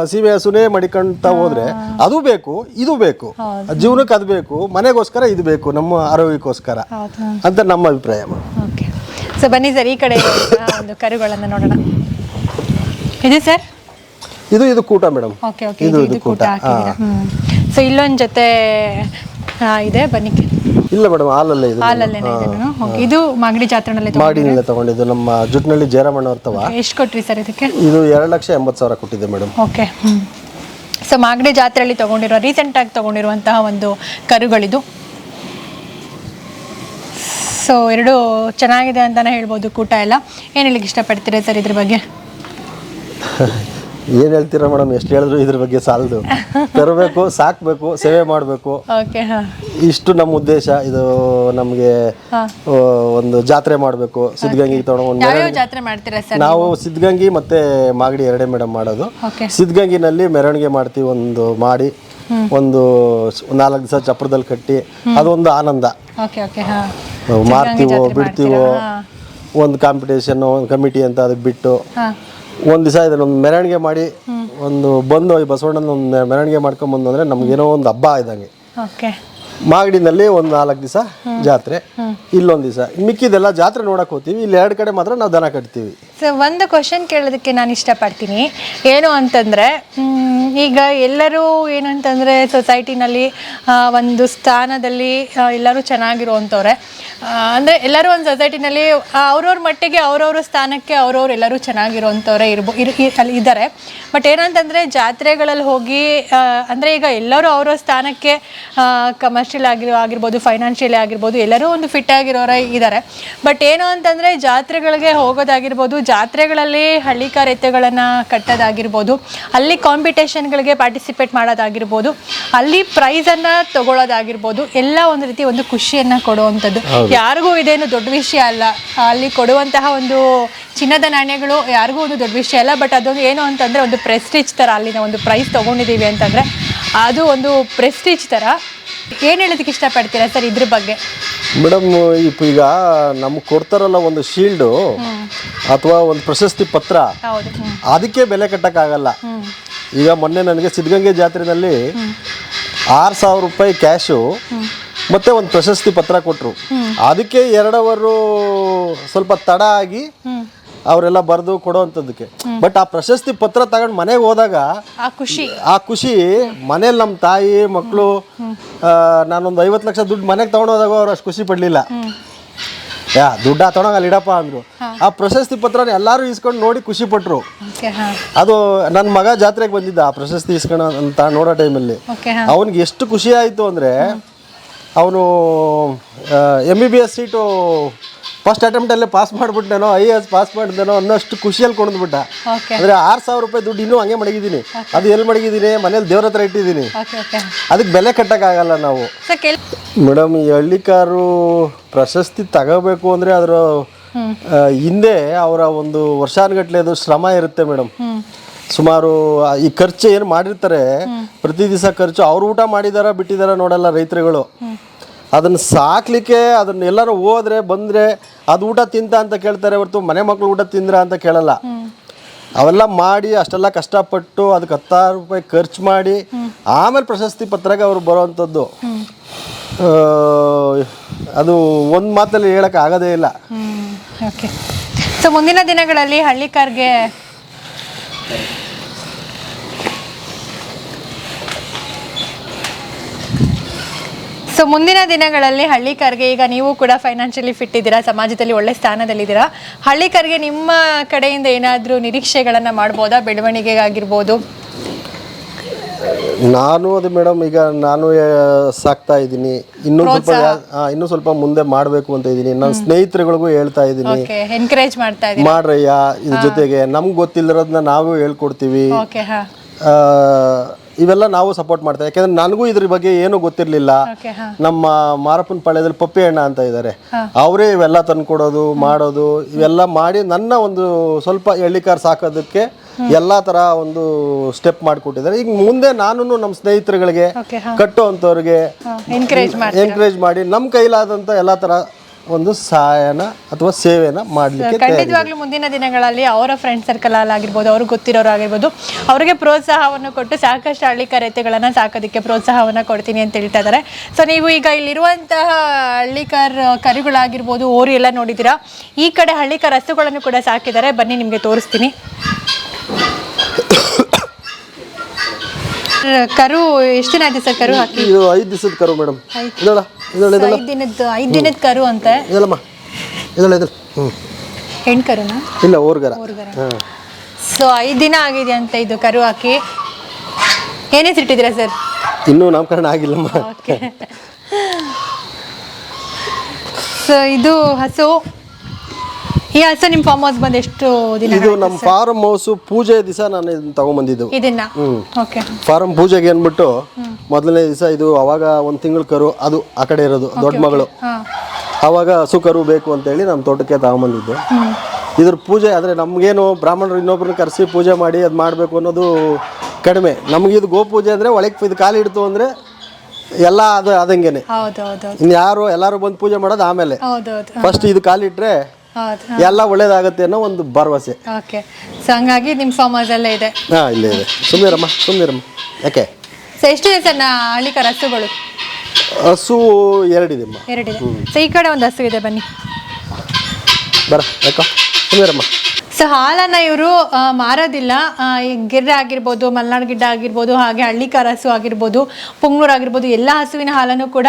ಸೀಮೆ ಹಸುನೇ ಮಡಿಕೊಂತ ಹೋದ್ರೆ ಅದು ಬೇಕು ಇದು ಬೇಕು. ಜೀವನಕ್ಕೆ ಅದು ಬೇಕು ಮನೆಗೋಸ್ಕರ ಇದು ಬೇಕು ನಮ್ಮ ಆರೋಗ್ಯಕ್ಕೋಸ್ಕರ. ಹೌದು. ಅಂತ ನಮ್ಮ ಅಭಿಪ್ರಾಯ ಓಕೆ. ಸೊ ಬನ್ನಿ ಸರ್ ಈ ಕಡೆ ಆ, ಒಂದು ಕರುಗಳನ್ನು ನೋಡೋಣ. ಇದೆ ಸರ್? ಇದು ಇದು ಕೂಟ ಮೇಡಮ್. Okay okay. ಇದು ಇದು ಕೂಟ. ಹಾಕಿದ್ದೀರಾ? ಸೊ ಇಲ್ಲೊಂದ್ ಜೊತೆ ಆ, ಇದೆ? ಬನ್ನಿ. ಇಲ್ಲ ಮೇಡಮ್ ಹಾಲಲ್ಲೇ ಇದು. ಹಾಲಲ್ಲೇನೆ ಇದೆ ಮಾಗಡಿ ಜಾತ್ರೆನಲ್ಲಿ ಮಾಡಿನಿಲ್ಲ ತಗೊಂಡಿದ್ದು. ನಮ್ಮ ಜುಟ್ನಳ್ಳಿ ಜೇರಮಣ್ಣ ಅರ್ಥವ ಎಷ್ಟು ಕೊಟ್ರಿ ಸರ್ ಇದಕ್ಕೆ? ಇದು ಎರಡು ಲಕ್ಷ ಎಂಬತ್ತು ಸಾವಿರ ಕೊಟ್ಟಿದ್ದೆ ಮೇಡಮ್. ಓಕೆ ಸೊ ಮಾಗಡಿ ಜಾತ್ರೆಯಲ್ಲಿ ತಗೊಂಡಿರೋ ರೀಸೆಂಟಾಗಿ ತಗೊಂಡಿರುವಂತಹ ಒಂದು ಕರುಗಳಿದು. ಸೊ ಎರಡು ಚೆನ್ನಾಗಿದೆ ಅಂತಾನೆ ಹೇಳ್ಬೋದು ಕೂಟ ಎಲ್ಲ. ಏನು ಹೇಳಿಕ್ಕೆ ಇಷ್ಟಪಡ್ತೀರಾ ಸರ್ ಇದ್ರ ಬಗ್ಗೆ? ಏನು ಹೇಳ್ತೀರಾ ಮೇಡಮ್? ಎಷ್ಟು ಹೇಳಿದ್ರು ಇದ್ರ ಬಗ್ಗೆ ಸಾಲದು. ತರಬೇಕು ಸಾಕ್ಬೇಕು ಸೇವೆ ಮಾಡಬೇಕು. ಓಕೆ ಹಾಂ. ಇಷ್ಟು ನಮ್ಮ ಉದ್ದೇಶ. ಇದು ನಮಗೆ ಒಂದು ಜಾತ್ರೆ ಮಾಡಬೇಕು. ಸಿದ್ಧಗಂಗಿ ತಗೊಂಡು ಯಾವ್ಯಾವ ಜಾತ್ರೆ ಮಾಡ್ತೀರಾ ಸರ್ ನಾವು ಸಿದ್ಧಗಂಗಿ ಮತ್ತೆ ಮಾಗಡಿ ಎರಡೇ ಮೇಡಮ್ ಮಾಡೋದು. ಓಕೆ ಸಿದ್ಧಗಂಗಿನಲ್ಲಿ ಮೆರವಣಿಗೆ ಮಾಡ್ತೀವಿ ಒಂದು ಮಾಡಿ ಒಂದು ನಾಲ್ಕು ದಿವಸ ಚಪ್ರದಲ್ಲಿ ಕಟ್ಟಿ ಅದೊಂದು ಆನಂದ. ಓಕೆ ಓಕೆ ಹಾಂ. ಮಾರ್ತೀವೋ ಬಿಡ್ತೀವೋ ಒಂದು ಕಾಂಪಿಟೇಷನ್ ಒಂದು ಕಮಿಟಿ ಅಂತ ಅದಕ್ಕೆ ಬಿಟ್ಟು ಒಂದು ದಿವಸ ಇದನ್ನ ಒಂದು ಮೆರವಣಿಗೆ ಮಾಡಿ ಒಂದು ಬಂದು ಈ ಬಸವಣ್ಣನ ಒಂದು ಮೆರವಣಿಗೆ ಮಾಡ್ಕೊಂಡ್ ಬಂದು ಅಂದ್ರೆ ನಮ್ಗೇನೋ ಒಂದು ಹಬ್ಬ ಇದ್ದಂಗೆ ಓಕೆ. ಮಾಗಡಿನಲ್ಲಿ ಒಂದು ನಾಲ್ಕು ದಿವಸ ಜಾತ್ರೆ. ಇಲ್ಲೊಂದು ದಿವಸ. ಮಿಕ್ಕಿದೆಲ್ಲ ಜಾತ್ರೆ ನೋಡಕ್ ಹೋಗ್ತೀವಿ. ಇಲ್ಲಿ ಎರಡು ಕಡೆ ಮಾತ್ರ ನಾವು ದನ ಕಟ್ತೀವಿ. ಸೊ ಒಂದು ಕ್ವಶನ್ ಕೇಳೋದಕ್ಕೆ ನಾನು ಇಷ್ಟಪಡ್ತೀನಿ. ಏನು ಅಂತಂದರೆ ಈಗ ಎಲ್ಲರೂ ಏನಂತಂದರೆ ಸೊಸೈಟಿನಲ್ಲಿ ಒಂದು ಸ್ಥಾನದಲ್ಲಿ ಎಲ್ಲರೂ ಚೆನ್ನಾಗಿರುವಂಥವ್ರೆ ಅಂದರೆ ಎಲ್ಲರೂ ಒಂದು ಸೊಸೈಟಿನಲ್ಲಿ ಅವ್ರವ್ರ ಮಟ್ಟಿಗೆ ಅವ್ರವ್ರ ಸ್ಥಾನಕ್ಕೆ ಅವ್ರವ್ರು ಎಲ್ಲರೂ ಚೆನ್ನಾಗಿರುವಂಥವ್ರೆ ಇರ್ಬೋ, ಇರ್, ಇರ್- ಅಲ್ಲಿ ಇದ್ದಾರೆ ಬಟ್ ಏನಂತಂದರೆ ಜಾತ್ರೆಗಳಲ್ಲಿ ಹೋಗಿ ಅಂದರೆ ಈಗ ಎಲ್ಲರೂ ಅವ್ರವ್ರ ಸ್ಥಾನಕ್ಕೆ ಕಮರ್ಷಿಯಲ್ ಆಗಿರೋ, ಆಗಿರ್ಬೋದು ಫೈನಾನ್ಷಿಯಲಿ ಆಗಿರ್ಬೋದು, ಎಲ್ಲರೂ ಒಂದು ಫಿಟ್ ಆಗಿರೋರೇ ಇದ್ದಾರೆ ಬಟ್ ಏನು ಅಂತಂದರೆ ಜಾತ್ರೆಗಳಿಗೆ ಹೋಗೋದಾಗಿರ್ಬೋದು ಜಾತ್ರೆಗಳಲ್ಲಿ ಹಳ್ಳಿಕಾರ್ ಎತ್ತುಗಳನ್ನು ಕಟ್ಟೋದಾಗಿರ್ಬೋದು ಅಲ್ಲಿ ಕಾಂಪಿಟೇಷನ್ಗಳಿಗೆ ಪಾರ್ಟಿಸಿಪೇಟ್ ಮಾಡೋದಾಗಿರ್ಬೋದು ಅಲ್ಲಿ ಪ್ರೈಸನ್ನು ತಗೊಳ್ಳೋದಾಗಿರ್ಬೋದು ಎಲ್ಲ ಒಂದು ರೀತಿ ಒಂದು ಖುಷಿಯನ್ನು ಕೊಡುವಂಥದ್ದು. ಯಾರಿಗೂ ಇದೇನು ದೊಡ್ಡ ವಿಷಯ ಅಲ್ಲ. ಅಲ್ಲಿ ಕೊಡುವಂತಹ ಒಂದು ಚಿನ್ನದ ನಾಣ್ಯಗಳು ಯಾರಿಗೂ ಒಂದು ದೊಡ್ಡ ವಿಷಯ ಅಲ್ಲ ಬಟ್ ಅದೊಂದು ಏನು ಅಂತಂದರೆ ಒಂದು ಪ್ರೆಸ್ಟೀಜ್ ಥರ ಅಲ್ಲಿನ ಒಂದು ಪ್ರೈಸ್ ತೊಗೊಂಡಿದ್ದೀವಿ ಅಂತಂದರೆ ಅದು ಒಂದು ಪ್ರೆಸ್ಟೀಜ್ ಥರ ಏನು ಹೇಳೋದಕ್ಕೆ ಇಷ್ಟಪಡ್ತೀರಾ ಸರ್ ಇದ್ರ ಬಗ್ಗೆ? ಮೇಡಮ್ ಈಗ ನಮ್ಗೆ ಕೊಡ್ತಾರಲ್ಲ ಒಂದು ಶೀಲ್ಡು ಅಥವಾ ಒಂದು ಪ್ರಶಸ್ತಿ ಪತ್ರ ಹೌದು ಅದಕ್ಕೆ ಬೆಲೆ ಕಟ್ಟಕ್ಕಾಗಲ್ಲ. ಈಗ ಮೊನ್ನೆ ನನಗೆ ಸಿದ್ಧಗಂಗೆ ಜಾತ್ರೆನಲ್ಲಿ ಆರು ಸಾವಿರ ರೂಪಾಯಿ ಕ್ಯಾಶು ಮತ್ತೆ ಒಂದು ಪ್ರಶಸ್ತಿ ಪತ್ರ ಕೊಟ್ಟರು ಅದಕ್ಕೆ ಎರಡವರು ಸ್ವಲ್ಪ ತಡ ಆಗಿ ಅವರೆಲ್ಲ ಬರೆದು ಕೊಡೋವಂಥದ್ದಕ್ಕೆ. ಬಟ್ ಆ ಪ್ರಶಸ್ತಿ ಪತ್ರ ತಗೊಂಡು ಮನೆಗೆ ಹೋದಾಗ ಆ ಖುಷಿ. ಆ ಖುಷಿ ಮನೇಲಿ ನಮ್ಮ ತಾಯಿ ಮಕ್ಕಳು ನಾನೊಂದು ಐವತ್ತು ಲಕ್ಷ ದುಡ್ಡು ಮನೆಗೆ ತಗೊಂಡೋದಾಗ ಅವ್ರು ಅಷ್ಟು ಖುಷಿ ಪಡಲಿಲ್ಲ. ಯಾ ದುಡ್ಡ ತೊಗೊಂಡಾಗ ಅಲ್ಲಿ ಇಡಪ್ಪ ಅಂದರು. ಆ ಪ್ರಶಸ್ತಿ ಪತ್ರನ ಎಲ್ಲರೂ ಇಸ್ಕೊಂಡು ನೋಡಿ ಖುಷಿ ಪಟ್ಟರು ಅದು ನನ್ನ ಮಗ ಜಾತ್ರೆಗೆ ಬಂದಿದ್ದ ಆ ಪ್ರಶಸ್ತಿ ಇಸ್ಕೊಳ ಅಂತ ನೋಡೋ ಟೈಮಲ್ಲಿ. ಅವನಿಗೆ ಎಷ್ಟು ಖುಷಿ ಆಯಿತು ಅಂದರೆ ಅವನು M B B S seat first ಅಟೆಂಪ್ಟಲ್ಲೇ pass ಮಾಡಿಬಿಟ್ಟೇನೋ ಐ ಎಸ್ ಪಾಸ್ ಮಾಡಿದ್ದೇನೋ ಅನ್ನೋಷ್ಟು ಖುಷಿಯಲ್ಲಿ ಕೊಂಡ್ಬಿಟ್ಟ. ಅಂದರೆ ಆರು ಸಾವಿರ ರೂಪಾಯಿ ದುಡ್ಡು ಇನ್ನೂ ಹಂಗೆ ಮಡಗಿದ್ದೀನಿ. ಅದು ಎಲ್ಲಿ ಮಡಗಿದ್ದೀನಿ? ಮನೇಲಿ ದೇವ್ರ ಹತ್ರ ಇಟ್ಟಿದ್ದೀನಿ. ಅದಕ್ಕೆ ಬೆಲೆ ಕಟ್ಟಕ್ಕಾಗಲ್ಲ ನಾವು. ಮೇಡಮ್ ಈ ಹಳ್ಳಿಕಾರು ಪ್ರಶಸ್ತಿ ತಗೋಬೇಕು ಅಂದರೆ ಅದರ ಹಿಂದೆ ಅವರ ಒಂದು ವರ್ಷಾನುಗಟ್ಲೆದು ಶ್ರಮ ಇರುತ್ತೆ ಮೇಡಮ್. ಸುಮಾರು ಈ ಖರ್ಚು ಏನು ಮಾಡಿರ್ತಾರೆ ಪ್ರತಿ ದಿವಸ ಖರ್ಚು ಅವ್ರು ಊಟ ಮಾಡಿದಾರ ಬಿಟ್ಟಿದಾರ ನೋಡಲ್ಲ ರೈತರುಗಳು. ಅದನ್ನ ಸಾಕಲಿಕ್ಕೆ, ಅದನ್ನ ಎಲ್ಲರೂ ಹೋದ್ರೆ, ಬಂದರೆ ಅದು ಊಟ ತಿಂತ ಅಂತ ಕೇಳ್ತಾರೆ ಹೊರತು ಮನೆ ಮಕ್ಕಳು ಊಟ ತಿಂದ್ರ ಅಂತ ಕೇಳಲ್ಲ. ಅವೆಲ್ಲ ಮಾಡಿ ಅಷ್ಟೆಲ್ಲ ಕಷ್ಟಪಟ್ಟು ಅದಕ್ಕೆ ಹತ್ತಾರು ರೂಪಾಯಿ ಖರ್ಚು ಮಾಡಿ ಆಮೇಲೆ ಪ್ರಶಸ್ತಿ ಪತ್ರಕ್ಕೆ ಅವ್ರು ಬರೋವಂಥದ್ದು. ಅದು ಒಂದು ಮಾತಲ್ಲಿ ಹೇಳಕ್ಕೆ ಆಗೋದೇ ಇಲ್ಲ. ಓಕೆ ಸೊ ಮುಂದಿನ ದಿನಗಳಲ್ಲಿ ಹಳ್ಳಿಕಾರ್ಗೆ ಸೊ ಮುಂದಿನ ದಿನಗಳಲ್ಲಿ ಹಳ್ಳಿಕಾರ್ಗೆ ಈಗ ನೀವು ಕೂಡ ಫೈನಾನ್ಷಿಯಲಿ ಫಿಟ್ ಇದ್ದೀರಾ ಸಮಾಜದಲ್ಲಿ ಒಳ್ಳೆ ಸ್ಥಾನದಲ್ಲಿದ್ದೀರಾ ಹಳ್ಳಿಕಾರ್ಗೆ ನಿಮ್ಮ ಕಡೆಯಿಂದ ಏನಾದರೂ ನಿರೀಕ್ಷೆಗಳನ್ನು ಮಾಡ್ಬೋದಾ ಬೆಳವಣಿಗೆಗಾಗಿರ್ಬೋದು? ನಾನು ಅದು ಮೇಡಮ್ ಈಗ ನಾನು ಸಾಕ್ತಾ ಇದ್ದೀನಿ. ಇನ್ನೂ ಸ್ವಲ್ಪ ಇನ್ನು ಸ್ವಲ್ಪ ಮುಂದೆ ಮಾಡಬೇಕು ಅಂತ ಇದ್ದೀನಿ. ನನ್ನ ಸ್ನೇಹಿತರುಗಳಿಗೂ ಹೇಳ್ತಾ ಇದ್ದೀನಿ. ಎನ್ಕರೇಜ್ ಮಾಡ್ತಾ ಮಾಡ್ರಯ್ಯ ಇದ್ರ ಜೊತೆಗೆ ನಮ್ಗೆ ಗೊತ್ತಿಲ್ಲರೋದನ್ನ ನಾವು ಹೇಳ್ಕೊಡ್ತೀವಿ. ಇವೆಲ್ಲ ನಾವು ಸಪೋರ್ಟ್ ಮಾಡ್ತೇವೆ. ಯಾಕಂದ್ರೆ ನನಗೂ ಇದ್ರ ಬಗ್ಗೆ ಏನು ಗೊತ್ತಿರಲಿಲ್ಲ. ನಮ್ಮ ಮಾರಪ್ಪನ ಪಾಳ್ಯದಲ್ಲಿ ಪಪ್ಪಿ ಅಣ್ಣ ಅಂತ ಇದ್ದಾರೆ ಅವರೇ ಇವೆಲ್ಲ ತಂದ್ಕೊಡೋದು ಮಾಡೋದು ಇವೆಲ್ಲ ಮಾಡಿ ನನ್ನ ಒಂದು ಸ್ವಲ್ಪ ಎಳ್ಳಿಕಾರ್ ಸಾಕೋದಕ್ಕೆ ಎಲ್ಲಾ ತರ ಒಂದು ಸ್ಟೆಪ್ ಮಾಡಿಕೊಟ್ಟಿದ್ದಾರೆ. ಈಗ ಮುಂದೆ ನಾನು ನಮ್ಮ ಸ್ನೇಹಿತರುಗಳಿಗೆ ಕಟ್ಟುವಂಥವ್ರಿಗೆ ಎನ್ಕರೇಜ್ ಮಾಡಿ ನಮ್ಮ ಕೈಲಾದಂಥ ಎಲ್ಲ ಥರ ಒಂದು ಸಹಾಯನ ಅಥವಾ ಸೇವೆನ ಮಾಡಲಿಕ್ಕೆ ಖಂಡಿತವಾಗ್ಲೂ ಮುಂದಿನ ದಿನಗಳಲ್ಲಿ ಅವರ ಫ್ರೆಂಡ್ ಸರ್ಕಲ್ ಅಲ್ಲಿ ಆಗಿರ್ಬೋದು ಅವ್ರಿಗೆ ಗೊತ್ತಿರೋರು ಆಗಿರ್ಬೋದು ಅವರಿಗೆ ಪ್ರೋತ್ಸಾಹವನ್ನು ಕೊಟ್ಟು ಸಾಕಷ್ಟು ಹಳ್ಳಿಕರೇತೆಗಳನ್ನು ಸಾಕೋದಿಕ್ಕೆ ಸಾಕೋದಕ್ಕೆ ಪ್ರೋತ್ಸಾಹವನ್ನು ಕೊಡ್ತೀನಿ ಅಂತ ಹೇಳ್ತಾ ಇದ್ದಾರೆ ಸೊ ನೀವು ಈಗ ಇಲ್ಲಿರುವಂತಹ ಹಳ್ಳಿಕರ್ ಕರುಗಳಾಗಿರ್ಬೋದು ಓರಿ ಎಲ್ಲ ನೋಡಿದ್ದೀರಾ? ಈ ಕಡೆ ಹಳ್ಳಿಕರ್ ಹಸುಗಳನ್ನು ಕೂಡ ಸಾಕಿದ್ದಾರೆ. ಬನ್ನಿ ನಿಮಗೆ ತೋರಿಸ್ತೀನಿ. ಕರು ಎಷ್ಟು ದಿನ ಆಯ್ತು ಸರ್ ಕರು ಹಾಕಿ? ಇದು ಐದು ದಿವಸದ ಕರು ಮೇಡಮ್. ಐದು ದಿನದ ಐದು ದಿನದ ಕರು ಅಂತೆ. ಇದಳಮ್ಮ ಇದಳ ಇದಳ ಹ್ಞೂ ಹೆಣ್ಣು ಕರುನಾ? ಇಲ್ಲ ಊರ್ಗರ ಹಾಂ ಸೊ ಐದು ದಿನ ಆಗಿದೆ ಅಂತ ಇದು ಕರು ಹಾಕಿ. ಏನೇ ಸಿಟ್ಟಿದ್ದೀರಾ ಸರ್? ಇನ್ನೂ ನಾಮಕರಣ ಆಗಿಲ್ಲಮ್ಮ. ಓಕೆ ಸೊ ಇದು ಹಸು. ಈ ನಿಮ್ಮ ಫಾರ್ಮ್ ಹೌಸ್ ಬಂದು ಎಷ್ಟು ದಿನ ಇದು ನಮ್ಮ ಫಾರ್ಮ್ ಹೌಸು ಪೂಜೆ ದಿವಸ ನಾನು ಇದನ್ನ ತಗೊಂಬಂದಿದ್ದು. ಇದನ್ನ ಓಕೆ ಫಾರಂ ಪೂಜೆಗೆ ಅಂದ್ಬಿಟ್ಟು ಮೊದಲನೇ ದಿವಸ ಇದು ಅವಾಗ ಒಂದು ತಿಂಗಳ ಕರು ಅದು ಆ ಕಡೆ ಇರೋದು ದೊಡ್ಡ ಮಗಳು. ಅವಾಗ ಹಸು ಕರು ಬೇಕು ಅಂತೇಳಿ ನಮ್ಮ ತೋಟಕ್ಕೆ ತಗೊಂಬಂದಿದ್ದು. ಇದ್ರ ಪೂಜೆ ಆದರೆ ನಮಗೇನು ಬ್ರಾಹ್ಮಣರು ಇನ್ನೊಬ್ರನ್ನ ಕರೆಸಿ ಪೂಜೆ ಮಾಡಿ ಅದು ಮಾಡಬೇಕು ಅನ್ನೋದು ಕಡಿಮೆ. ನಮಗೆ ಇದು ಗೋಪೂಜೆ ಅಂದರೆ ಒಳಗೆ ಇದು ಕಾಲಿಡ್ತು ಅಂದರೆ ಎಲ್ಲ ಅದು ಹೌದು ಇನ್ನು ಯಾರು ಎಲ್ಲರೂ ಬಂದು ಪೂಜೆ ಮಾಡೋದು ಆಮೇಲೆ. ಫಸ್ಟ್ ಇದು ಕಾಲಿಟ್ರೆ ಎಲ್ಲ ಒಳ್ಳೇದಾಗುತ್ತೆ ಅನ್ನೋ ಒಂದು ಭರವಸೆ. ಓಕೆ. ಸೊ ಹಂಗಾಗಿ ನಿಮ್ಮ ಫಾರ್ಮ್ ಹೌಸ್ ಅಲ್ಲೇ ಇದೆ. ಹಾ ಇಲ್ಲೇ ಇದೆ. ಸುಮ್ಮನಿರಮ್ಮ ಸುಮ್ಮನಿರಮ್ಮ ಯಾಕೆ? ಸೊ ಎಷ್ಟಿದೆ ಸರ್ ನಾ ಹಳ್ಳಿಕರ ಹಸುಗಳು? ಹಸು ಎರಡಿದೆಮ್ಮ. ಎರಡಿದೆ. ಸೊ ಈ ಕಡೆ ಒಂದು ಹಸು ಇದೆ ಬನ್ನಿ. ಬರ ಯಾಕೋ? ಸುಮ್ಮನಿರಮ್ಮ ಸೊ ಹಾಲನ್ನ ಇವರು ಮಾರೋದಿಲ್ಲ. ಈ ಗಿರ್ರೆ ಆಗಿರ್ಬೋದು ಮಲ್ನಾಡ್ ಗಿಡ್ಡ ಆಗಿರ್ಬೋದು, ಹಾಗೆ ಹಳ್ಳಿಕಾರ ಹಸು ಆಗಿರ್ಬೋದು ಪುಂಗ್ಳೂರ್ ಆಗಿರ್ಬೋದು, ಎಲ್ಲ ಹಸುವಿನ ಹಾಲನ್ನು ಕೂಡ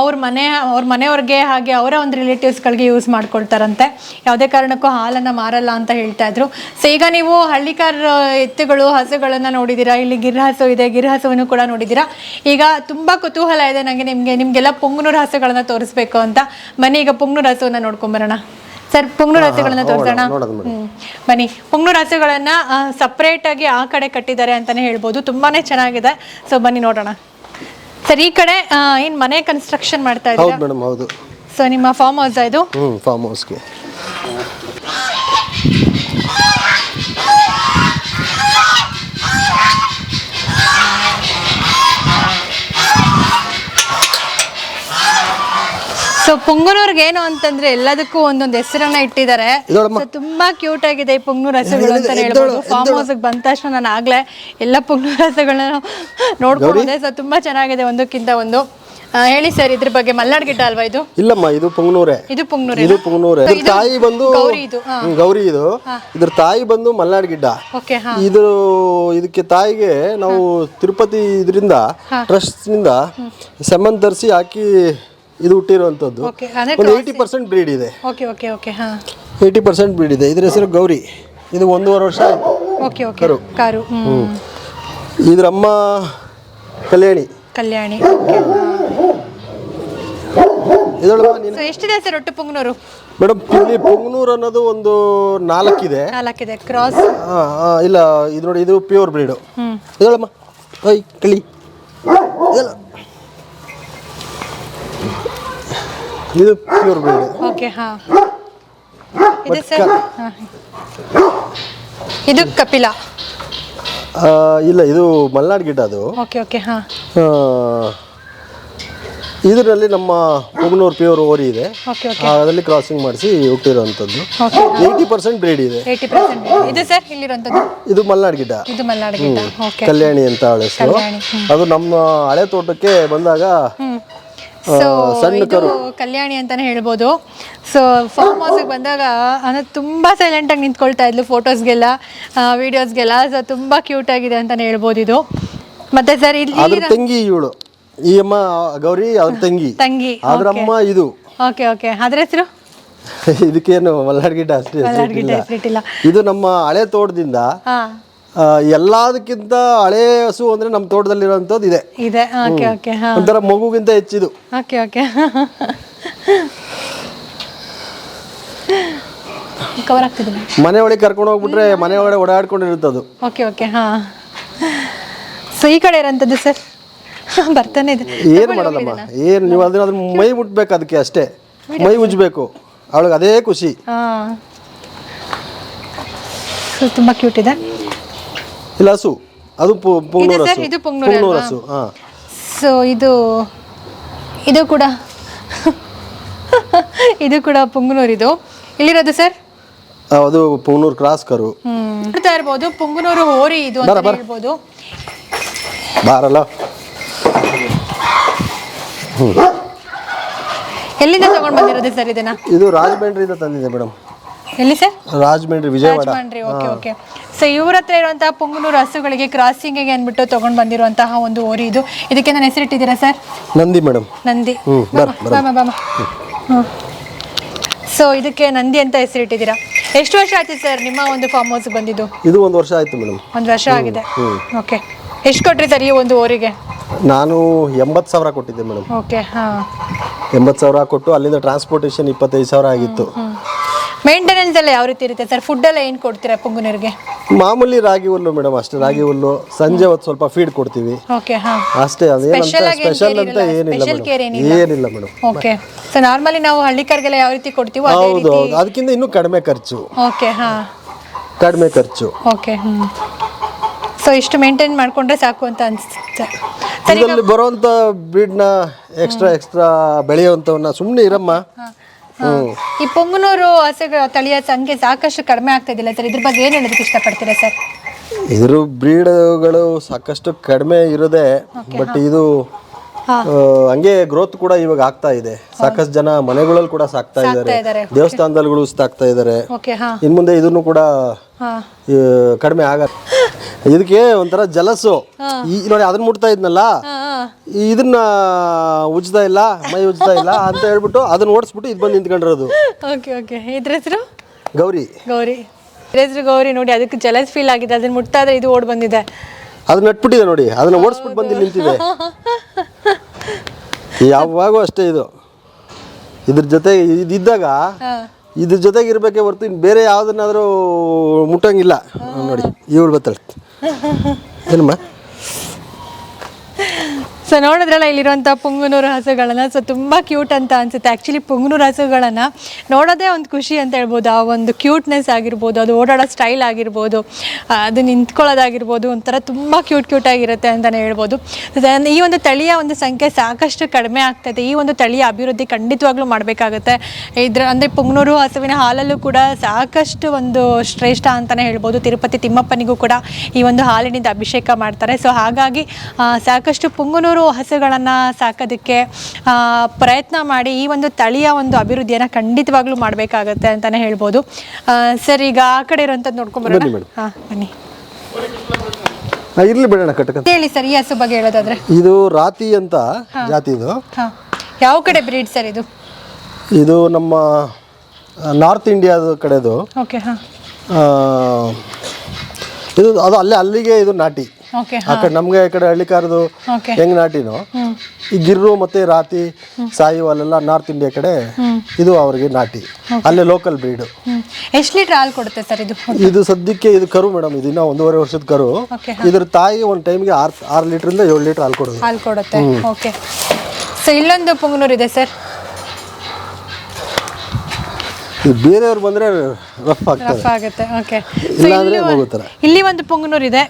ಅವ್ರ ಮನೆ, ಅವ್ರ ಮನೆಯವ್ರಿಗೆ ಹಾಗೆ ಅವರ ಒಂದು ರಿಲೇಟಿವ್ಸ್ಗಳಿಗೆ ಯೂಸ್ ಮಾಡ್ಕೊಳ್ತಾರಂತೆ. ಯಾವುದೇ ಕಾರಣಕ್ಕೂ ಹಾಲನ್ನು ಮಾರಲ್ಲ ಅಂತ ಹೇಳ್ತಾ ಇದ್ರು. ಸೊ ಈಗ ನೀವು ಹಳ್ಳಿಕಾರ ಎತ್ತುಗಳು, ಹಸುಗಳನ್ನು ನೋಡಿದ್ದೀರಾ ಇಲ್ಲಿ ಗಿರ್ ಹಸು ಇದೆ, ಗಿರ್ ಹಸುವನ್ನು ಕೂಡ ನೋಡಿದ್ದೀರಾ ಈಗ ತುಂಬ ಕುತೂಹಲ ಇದೆ ನನಗೆ ನಿಮಗೆ. ನಿಮಗೆಲ್ಲ ಪುಂಗ್ನೂರು ಹಸುಗಳನ್ನು ತೋರಿಸ್ಬೇಕು ಅಂತ. ಮನೆ ಈಗ ಪುಂಗ್ನೂರು ಹಸುವನ್ನು ನೋಡ್ಕೊಂಬರೋಣ ಸರ್ ಪುಂಗ್ನೂರು ಹಸುಗಳನ್ನ ತೋರಿಸೋಣ. ಬನ್ನಿ ಪುಂಗ್ನೂರು ಹಸುಗಳನ್ನ ಸಪ್ರೇಟ್ ಆಗಿ ಆ ಕಡೆ ಕಟ್ಟಿದ್ದಾರೆ ಅಂತಾನೆ ಹೇಳ್ಬೋದು. ತುಂಬಾನೇ ಚೆನ್ನಾಗಿದೆ. ಸೊ ಬನ್ನಿ ನೋಡೋಣ. ಸರ್ ಈ ಕಡೆ ಏನ್ ಮನೆ ಕನ್ಸ್ಟ್ರಕ್ಷನ್ ಮಾಡ್ತಾ ಇದ್ದಾರೆ? ಹೌದು ಮೇಡಮ್ ಹೌದು. ಸೊ ನಿಮ್ಮ ಫಾರ್ಮ್ ಹೌಸ್ ಇದು? ಹ್ಞೂ ಫಾರ್ಮ್ ಹೌಸ್ಗೆ ಸೊ ಪುಂಗನೂರ್ಗೆ ಏನು ಅಂತಂದ್ರೆ ಎಲ್ಲದಕ್ಕೂ ಒಂದೊಂದು ಹೆಸರನ್ನ ಇಟ್ಟಿದ್ದಾರೆ. So, ತುಂಬಾ ಕ್ಯೂಟ್ ಆಗಿದೆ ಈ ಪುಂಗ್ನೂರ್ ಹಸುಗಳು ಅಂತ ಹೇಳ್ಬೋದು. ಫಾರ್ಮ್ ಹೌಸ್ ಬಂದ ತಕ್ಷಣ ನಾನು ಆಗ್ಲೇ ಎಲ್ಲ ಪುಂಗ್ನೂರ್ ಹಸುಗಳನ್ನ ನೋಡ್ಕೊಂಡಿದೆ ಸೊ ತುಂಬಾ ಚೆನ್ನಾಗಿದೆ ಒಂದಕ್ಕಿಂತ ಒಂದು. ಆ, ಹೇಳಿ ಸರ್ ಇದ್ರ ಬಗ್ಗೆ ಮಲ್ನಾಡ್ ಗಿಡ್ಡ ಅಲ್ವಾ ಇದು? ಇಲ್ಲಮ್ಮ ಇದು ಪುಂಗ್ನೂರೇ. ಇದು ಪುಂಗ್ನೂರ್ ಇದು ಪುಂಗ್ನೂರೇ. ಇದ್ರ ತಾಯಿ ಬಂದು ಗೌರಿ ಇದು. ಹಾ. ಹ್ಮ್, ಗೌರಿ ಇದು. ಇದ್ರ ತಾಯಿ ಬಂದು ಮಲ್ನಾಡ್ ಗಿಡ್ಡ. ಓಕೆ ಹಾ. ಇದು ಇದಕ್ಕೆ ತಾಯಿಗೆ ನಾವು ತಿರುಪತಿ ಇದರಿಂದ ಟ್ರಸ್ಟ್ನಿಂದ ಸೆಮನ್ ತರಿಸಿ ಹಾಕಿ ಇದು ಹುಟ್ಟಿರುವಂಥದ್ದು ಒಂದು ಏಯ್ಟಿ ಪರ್ಸೆಂಟ್ ಬ್ರೀಡ್ ಇದೆ. ಓಕೆ ಓಕೆ ಓಕೆ ಹಾ. ಏಯ್ಟಿ ಪರ್ಸೆಂಟ್ ಬ್ರೀಡ್ ಇದೆ. ಇದ್ರ ಹೆಸರು ಗೌರಿ. ಇದು ಒಂದೂವರೆ ವರ್ಷ ಆಯ್ತು ಓಕೆ ಓಕೆ ಕಾರು ಹ್ಮ್. ಇದ್ರ ಅಮ್ಮ ಕಲ್ಯಾಣಿ. ಕಲ್ಯಾಣಿ. ಎಷ್ಟಿದೆ ಸರ್ ಒಟ್ಟು ಪುಂಗ್ನೂರು? ಮೇಡಮ್ ಇಲ್ಲಿ ಪೊಂಗನೂರು ಅನ್ನೋದು ಒಂದು ನಾಲ್ಕಿದೆ. ನಾಲ್ಕಿದೆ ಕ್ರಾಸ್ ಇಲ್ಲ ಇದು ನೋಡಿ ಇದು ಪ್ಯೂರ್ ಬ್ರೀಡು ಇದಳಮ್ಮ ಐ ಕಳಿ ಇದಳ ಇದು ಪ್ಯೂರ್ ಬ್ರೀಡ್ ಓಕೆ ಹಾ. ಇದು ಸರ್. ಇದು ಕಪಿಲ. ಇಲ್ಲ ಇದು ಮಲ್ನಾಡ್ ಗಿಡ ಅದು. ಓಕೆ ಓಕೆ ಹಾ. ಇದರಲ್ಲಿ ನಮ್ಮ ಉಗ್ನೂರು ಪ್ಯೂರ್ ಓರಿ ಇದೆ. ಅದರಲ್ಲಿ ಕ್ರಾಸಿಂಗ್ ಮಾಡಿಸಿ ಹುಟ್ಟಿರೋವಂಥದ್ದು. ಓಕೆ ಏಯ್ಟಿ ಪರ್ಸೆಂಟ್ ಬ್ರೀಡ್ ಇದೆ. ಇದು ಸರ್ ಇದು ಮಲ್ನಾಡ್ ಗಿಡ. ಇದು ಮಲ್ನಾಡ್ ಓಕೆ ಕಲ್ಯಾಣಿ ಅಂತ ಹೆಸರು. ಅದು ನಮ್ಮ ಹಳೆ ತೋಟಕ್ಕೆ ಬಂದಾಗ ಸೊ ಇದು ಕಲ್ಯಾಣಿ ಅಂತಾನೆ ಹೇಳ್ಬೋದು. ಸೊ ಫಾರ್ಮ್ ಹೌಸ್ಗೆ ಬಂದಾಗ ಅಂದ್ರೆ ತುಂಬಾ ಸೈಲೆಂಟ್ ಆಗಿ ನಿಂತ್ಕೊಳ್ತಾ ಇದ್ಲು ಫೋಟೋಸ್ಗೆಲ್ಲ ವಿಡಿಯೋಸ್ಗೆಲ್ಲ ಸೊ ತುಂಬಾ ಕ್ಯೂಟ್ ಆಗಿದೆ ಅಂತಾನೆ ಹೇಳ್ಬೋದು ಇದು. ಮತ್ತೆ ಸರ್ ಇಲ್ಲಿ ಅದ್ರ ತಂಗಿ ಇವಳು. ಈ ಅಮ್ಮ ಗೌರಿ ಅವ್ರ ತಂಗಿ. ತಂಗಿ ಅದ್ರಮ್ಮ ಇದು. ಓಕೆ ಓಕೆ ಅದ್ರ ಹೆಸರು? ಇದಕ್ಕೇನು ಮಲ್ನಾಡ್ ಗಿಡ್ಡ ಅಷ್ಟೇ ಮಲ್ನಾಡ್ ಗಿಡ್ಡ ಹೆಸರಿಟ್ಟಿಲ್ಲ ಇದು ನಮ್ಮ ಹಳೆ ತೋಟದಿಂದ ಹಾ. ಎಲ್ಲದಕ್ಕಿಂತ ಹಳೆ ಹಸು ಅಂದ್ರೆ ನಮ್ಮ ತೋಟದಲ್ಲಿರುವಂಥದ್ದು ಇದೆ. ಇದೆ. Okay okay. ಹಾ. ಒಂಥರ ಮಗುಗಿಂತ ಹೆಚ್ಚಿದು. Okay okay. ಕವರ್ ಆಗ್ತಿದ್ದೀನಿ ಮನೆ ಒಳಗೆ ಕರ್ಕೊಂಡು ಹೋಗ್ಬಿಟ್ರೆ ಮನೆ ಒಳಗಡೆ ಅದು ಓಕೆ ಓಕೆ. ಹಾ. ಸೊ ಈ ಕಡೆ ಇರೋಂಥದ್ದು ಸರ್ ಬರ್ತಾನೆ ಇದೆ. ಏನು ಮಾಡಲ್ಲಮ್ಮ? ಏನು ನೀವು ಅದನ್ನ ಅದ್ರ ಮೈ ಮುಟ್ಬೇಕು ಅದಕ್ಕೆ ಅಷ್ಟೇ. ಮೈ ಉಜ್ಬೇಕು ಅವಳಿಗೆ ಅದೇ ಖುಷಿ. ಹಾಂ. ಸೊ ತುಂಬ ಕ್ಯೂಟ್ ಇದೆ. ಇಲ್ಲ ಹಸು. ಅದು ಪು- ಪುಂಗ್ನೂರು ಹಸು. ಇದು ಪುಂಗ್ನೂರು ಪುಂಗ್ನೂರು ಅಲ್ವಾ? ಹಸು ಹಾಂ. ಸೊ ಇದು ಇದು ಕೂಡ. ಇದು ಕೂಡ ಪುಂಗನೂರಿದು. ಇಲ್ಲಿರೋದು ಸರ್? ಅದು ಪುಂಗ್ನೂರು ಕ್ರಾಸ್ ಕರು ನೋಡ್ತಾ ಇರ್ಬೋದು. ಪುಂಗನೂರು ಹೋರಿ ಇದು ಅಂತ ಹೇಳ್ಬೋದು. ಬಾರಲ್ಲ. ಎಲ್ಲಿಂದ ತಗೊಂಡ್ ಬಂದಿರೋದು ಸರ್ ಇದನ್ನ? ಇದು ರಾಜಬೆಂಡ್ರಿಂದ ತಂದಿದೆ ಮೇಡಮ್. ಎಲ್ಲಿ sir? Rajahmundry Vijayawada. Rajahmundry okay okay so ಇವ್ರ ಹತ್ರ ಇರುವಂತಹ ಪುಂಗನೂರು ಹಸುಗಳಿಗೆ ಕ್ರಾಸಿಂಗಿಗೆ ಅಂದ್ಬಿಟ್ಟು ತಗೊಂಡ್ ಬಂದಿರುವಂತಹ ಒಂದು ಓರಿ ಇದು. ಇದಕ್ಕೆ ನಾನು ಹೆಸರಿಟ್ಟಿದ್ದೀರಾ ಸರ್? ನಂದಿ ಮೇಡಮ್ ನಂದಿ. ಹ್ಞೂ ಬರ್ ಬರ ಬಾಮ ಬಾಮ ಸೊ ಇದಕ್ಕೆ ನಂದಿ ಅಂತ ಹೆಸರಿಟ್ಟಿದ್ದೀರಾ ಎಷ್ಟು ವರ್ಷ ಆಯ್ತು ಸರ್ ನಿಮ್ಮ ಒಂದು ಫಾರ್ಮ್ ಹೌಸ್ ಬಂದಿದ್ದು? ಇದು ಒಂದು ವರ್ಷ ಆಯ್ತು ಮೇಡಮ್ ಒಂದು ವರ್ಷ ಆಗಿದೆ. ಓಕೆ ಎಷ್ಟು ಕೊಟ್ರಿ ಸರ್ ಈ ಒಂದು ಊರಿಗೆ? ನಾನು ಎಂಬತ್ತು ಸಾವಿರ ಕೊಟ್ಟಿದ್ದೆ ಮೇಡಮ್ ಓಕೆ ಹಾಂ. ಎಂಬತ್ತು ಸಾವಿರ ಕೊಟ್ಟು ಅಲ್ಲಿಂದ ಟ್ರಾನ್ಸ್ಪೋರ್ಟೇಷನ್ ಇಪ್ಪತ್ತೈದು ಸಾವಿರ ಆಗಿತ್ತು. ಮೇಂಟೆನೆನ್ಸ್ ಎಲ್ಲ ಯಾವ ರೀತಿ ಇರುತ್ತೆ ಸರ್? ಫುಡ್ ಎಲ್ಲ ಏನು ಕೊಡ್ತೀರಾ ಪುಂಗುನಿರಿಗೆ? ಮಾಮೂಲಿ ರಾಗಿ ಹುಲ್ಲು ಮೇಡಮ್ ಅಷ್ಟೇ. ರಾಗಿ ಹುಲ್ಲು ಸಂಜೆ ಹೊತ್ತು ಸ್ವಲ್ಪ ಫೀಡ್ ಕೊಡ್ತೀವಿ. ಓಕೆ ಹಾ. ಅಷ್ಟೇ ಅದೇ Special ಆಗಿ ಸ್ಪೆಷಲ್ ಅಂತ ಏನಿಲ್ಲ special care ಮೇಡಮ್ ಏನಿಲ್ಲ. ಏನಿಲ್ಲ ಮೇಡಮ್. ಓಕೆ ಸೊ ನಾರ್ಮಲಿ ನಾವು ಹಳ್ಳಿಕರ್ಗೆಲ್ಲ ಯಾವ ರೀತಿ ಕೊಡ್ತೀವೋ ಅದೇ ಹೌದು ರೀತಿ? ಹೌದು. ಅದಕ್ಕಿಂತ ಇನ್ನೂ ಕಡಿಮೆ ಖರ್ಚು. ಓಕೆ ಹಾ. ಕಡಿಮೆ ಖರ್ಚು. ಓಕೆ ಹ್ಮ್. ಸೊ ಇಷ್ಟು ಮೇಂಟೈನ್ ಮಾಡ್ಕೊಂಡ್ರೆ ಸಾಕು ಅಂತ ಅನ್ಸುತ್ತೆ. ಸರಿ ಇದರಲ್ಲಿ ಬರುವಂತ ಬ್ರೀಡ್ನ ಎಕ್ಸ್ಟ್ರಾ ಎಕ್ಸ್ಟ್ರಾ ಬೆಳೆಯುವಂಥವನ್ನ ಸುಮ್ಮನೆ ಇರಮ್ಮ. ಈ ಪೊಂಗನೂರು ಹಸುಗಳ ತಳಿಯ ಸಂಖ್ಯೆ ಸಾಕಷ್ಟು ಕಡಿಮೆ ಆಗ್ತಾ ಇದಿಲ್ಲ ಸರ್? ಇದ್ರ ಬಗ್ಗೆ ಏನು ಹೇಳೋದಕ್ಕೆ ಇಷ್ಟಪಡ್ತೀರಾ ಸರ್? ಇದ್ರ ಬ್ರೀಡ್ಗಳು ಸಾಕಷ್ಟು ಕಡಿಮೆ ಇರೋದೇ ಬಟ್ ಇದು ಹಂಗೆ ಗ್ರೋತ್ ಕೂಡ ಇವಾಗ ಆಗ್ತಾ ಇದೆ. ಸಾಕಷ್ಟು ಜನ ಮನೆಗಳಲ್ಲಿ ಕೂಡ ಸಾಕ್ತಾ ಇದ್ದಾರೆ. ದೇವಸ್ಥಾನದಲ್ಲಿ ಉಳಿಸ್ತಾಗ್ತಾ ಇದ್ದಾರೆ. ಇನ್ ಮುಂದೆ ಇದನ್ನು ಕೂಡ ಕಡಿಮೆ ಆಗ ಇದಕ್ಕೆ ಒಂಥರ ಜಲಸು. ಈ ನೋಡಿ ಅದನ್ನ ಮುಟ್ತಾ ಇದ್ನಲ್ಲ? ಇದನ್ನ ಉಜ್ತಾ ಇಲ್ಲ ಮೈ ಉಜ್ತಾ ಇಲ್ಲ ಅಂತ ಹೇಳ್ಬಿಟ್ಟು ಅದನ್ನ ಓಡಿಸ್ಬಿಟ್ಟು ಇದು ಬಂದು ನಿಂತ್ಕೊಂಡಿರೋದು. ಓಕೆ ಓಕೆ ಇದ್ರ ಹೆಸರು? ಗೌರಿ. ಗೌರಿ. ಇದ್ರ ಹೆಸರು ಗೌರಿ ನೋಡಿ ಅದಕ್ಕೆ ಜಲಸ್ ಫೀಲ್ ಆಗಿದೆ. ಅದನ್ನ ಮುಟ್ತಾ ಇದ್ರೆ ಇದು ಓಡ್ ಬಂದಿದೆ. ಅದನ್ನ ನಟ್ಬಿಟ್ಟಿದೆ ನೋಡಿ. ಅದನ್ನ ಓಡಿಸ್ಬಿಟ್ಟು ಬಂದು ನಿಂತಿದೆ. ಯಾವಾಗೂ ಅಷ್ಟೇ ಇದು. ಇದ್ರ ಜೊತೆ ಇದ್ದಾಗ ಹಾಂ. ಇದ್ರ ಜೊತೆಗೆ ಇರ್ಬೇಕೇ ಹೊರತು ಇನ್ನು ಬೇರೆ ಯಾವ್ದನ್ನಾದ್ರೂ ಮುಟ್ಟಂಗಿಲ್ಲ. ನೋಡಿ ಇವಳು ಬತ್ತಳ. ಏನಮ್ಮ? ಸೊ ನೋಡಿದ್ರಲ್ಲ ಇಲ್ಲಿರುವಂಥ ಪುಂಗನೂರು ಹಸುಗಳನ್ನು ಸೊ ತುಂಬ ಕ್ಯೂಟ್ ಅಂತ ಅನಿಸುತ್ತೆ. ಆ್ಯಕ್ಚುಲಿ ಪುಂಗನೂರು ಹಸುಗಳನ್ನು ನೋಡೋದೇ ಒಂದು ಖುಷಿ ಅಂತ ಹೇಳ್ಬೋದು. ಆ ಒಂದು ಕ್ಯೂಟ್ನೆಸ್ ಆಗಿರ್ಬೋದು, ಅದು ಓಡಾಡೋ ಸ್ಟೈಲ್ ಆಗಿರ್ಬೋದು ಅದು ನಿಂತ್ಕೊಳ್ಳೋದಾಗಿರ್ಬೋದು, ಒಂಥರ ತುಂಬ ಕ್ಯೂಟ್ ಕ್ಯೂಟ್ ಆಗಿರುತ್ತೆ ಅಂತಲೇ ಹೇಳ್ಬೋದು. ಈ ಒಂದು ತಳಿಯ ಒಂದು ಸಂಖ್ಯೆ ಸಾಕಷ್ಟು ಕಡಿಮೆ ಆಗ್ತೈತೆ ಈ ಒಂದು ತಳಿಯ ಅಭಿವೃದ್ಧಿ ಖಂಡಿತವಾಗ್ಲೂ ಮಾಡಬೇಕಾಗುತ್ತೆ. ಇದ್ರ, ಅಂದರೆ ಪುಂಗನೂರು ಹಸುವಿನ ಹಾಲಲ್ಲೂ ಕೂಡ ಸಾಕಷ್ಟು ಒಂದು ಶ್ರೇಷ್ಠ ಅಂತಲೇ ಹೇಳ್ಬೋದು. ತಿರುಪತಿ ತಿಮ್ಮಪ್ಪನಿಗೂ ಕೂಡ ಈ ಒಂದು ಹಾಲಿನಿಂದ ಅಭಿಷೇಕ ಮಾಡ್ತಾರೆ. ಸೊ ಹಾಗಾಗಿ ಸಾಕಷ್ಟು ಪುಂಗನೂರು ಹಸುಗಳನ್ನು ಸಾಕೋದಕ್ಕೆ ಪ್ರಯತ್ನ ಮಾಡಿ ಈ ಒಂದು ತಳಿಯ ಒಂದು ಅಭಿವೃದ್ಧಿಯನ್ನು ಖಂಡಿತವಾಗ್ಲೂ ಮಾಡಬೇಕಾಗತ್ತೆ ಅಂತಲೇ ಹೇಳ್ಬೋದು. ಸರ್ ಈಗ ಆ ಕಡೆ ಇರೋಂಥದ್ದು ನೋಡ್ಕೊಂಡ್ಬರೋಣ. ಹಾಂ ಬನ್ನಿ. ಇರ್ಲಿ ಬಿಡೋಣ ಕಟ್ಟಕ ಹೇಳಿ ಸರ್ ಈ ಹಸು ಬಗ್ಗೆ ಹೇಳೋದಾದ್ರೆ. ಇದು ರಾತಿ ಅಂತ ಜಾತಿ ಇದು. ಯಾವ ಕಡೆ ಬ್ರೀಡ್ ಸರ್ ಇದು? ಇದು ನಮ್ಮ ನಾರ್ತ್ ಇಂಡಿಯಾದ ಕಡೆದು. ಓಕೆ ಹಾಂ. ಇದು ಅದು ಅಲ್ಲೇ ಅಲ್ಲಿಗೆ ಇದು ನಾಟಿ. ಆ ಕಡೆ ನಮಗೆ ಈ ಕಡೆ ಹಳ್ಳಿಕಾರದು ಹೆಂಗ್ ನಾಟಿನೋ ಈ ಗಿರ್ರು ಮತ್ತೆ ರಾತಿ ಸಾಯಿವಾಲೆಲ್ಲ ನಾರ್ತ್ ಇಂಡಿಯಾ ಕಡೆ ಇದು ಅವ್ರಿಗೆ ನಾಟಿ. ಅಲ್ಲೇ ಲೋಕಲ್ ಬ್ರೀಡ್ ಎಷ್ಟು ಲೀಟರ್ ಹಾಲು ಕೊಡುತ್ತೆ ಸರ್ ಇದು ಇದು ಸದ್ಯಕ್ಕೆ ಇದು ಕರು ಮೇಡಮ್ ಇದು ಇನ್ನೂ ಒಂದೂವರೆ ವರ್ಷದ ಕರು. ಇದ್ರ ತಾಯಿ ಒಂದು ಟೈಮ್ಗೆ ಆರು ಆರು ಲೀಟ್ರಿಂದ ಏಳು ಲೀಟರ್ ಹಾಲು ಕೊಡೋದು. ಹಾಲು ಕೊಡುತ್ತೆ. ಓಕೆ ಸೊ ಇಲ್ಲೊಂದು ಪುಂಗನೂರ್ ಇದೆ ಸರ್. ಇದು ಬೇರೆಯವ್ರು ಬಂದ್ರೆ ರಫ್ ಆಗ್ತದೆ. ಇಲ್ಲಿ ಒಂದು ಪುಂಗನೂರ್ ಇದೆ.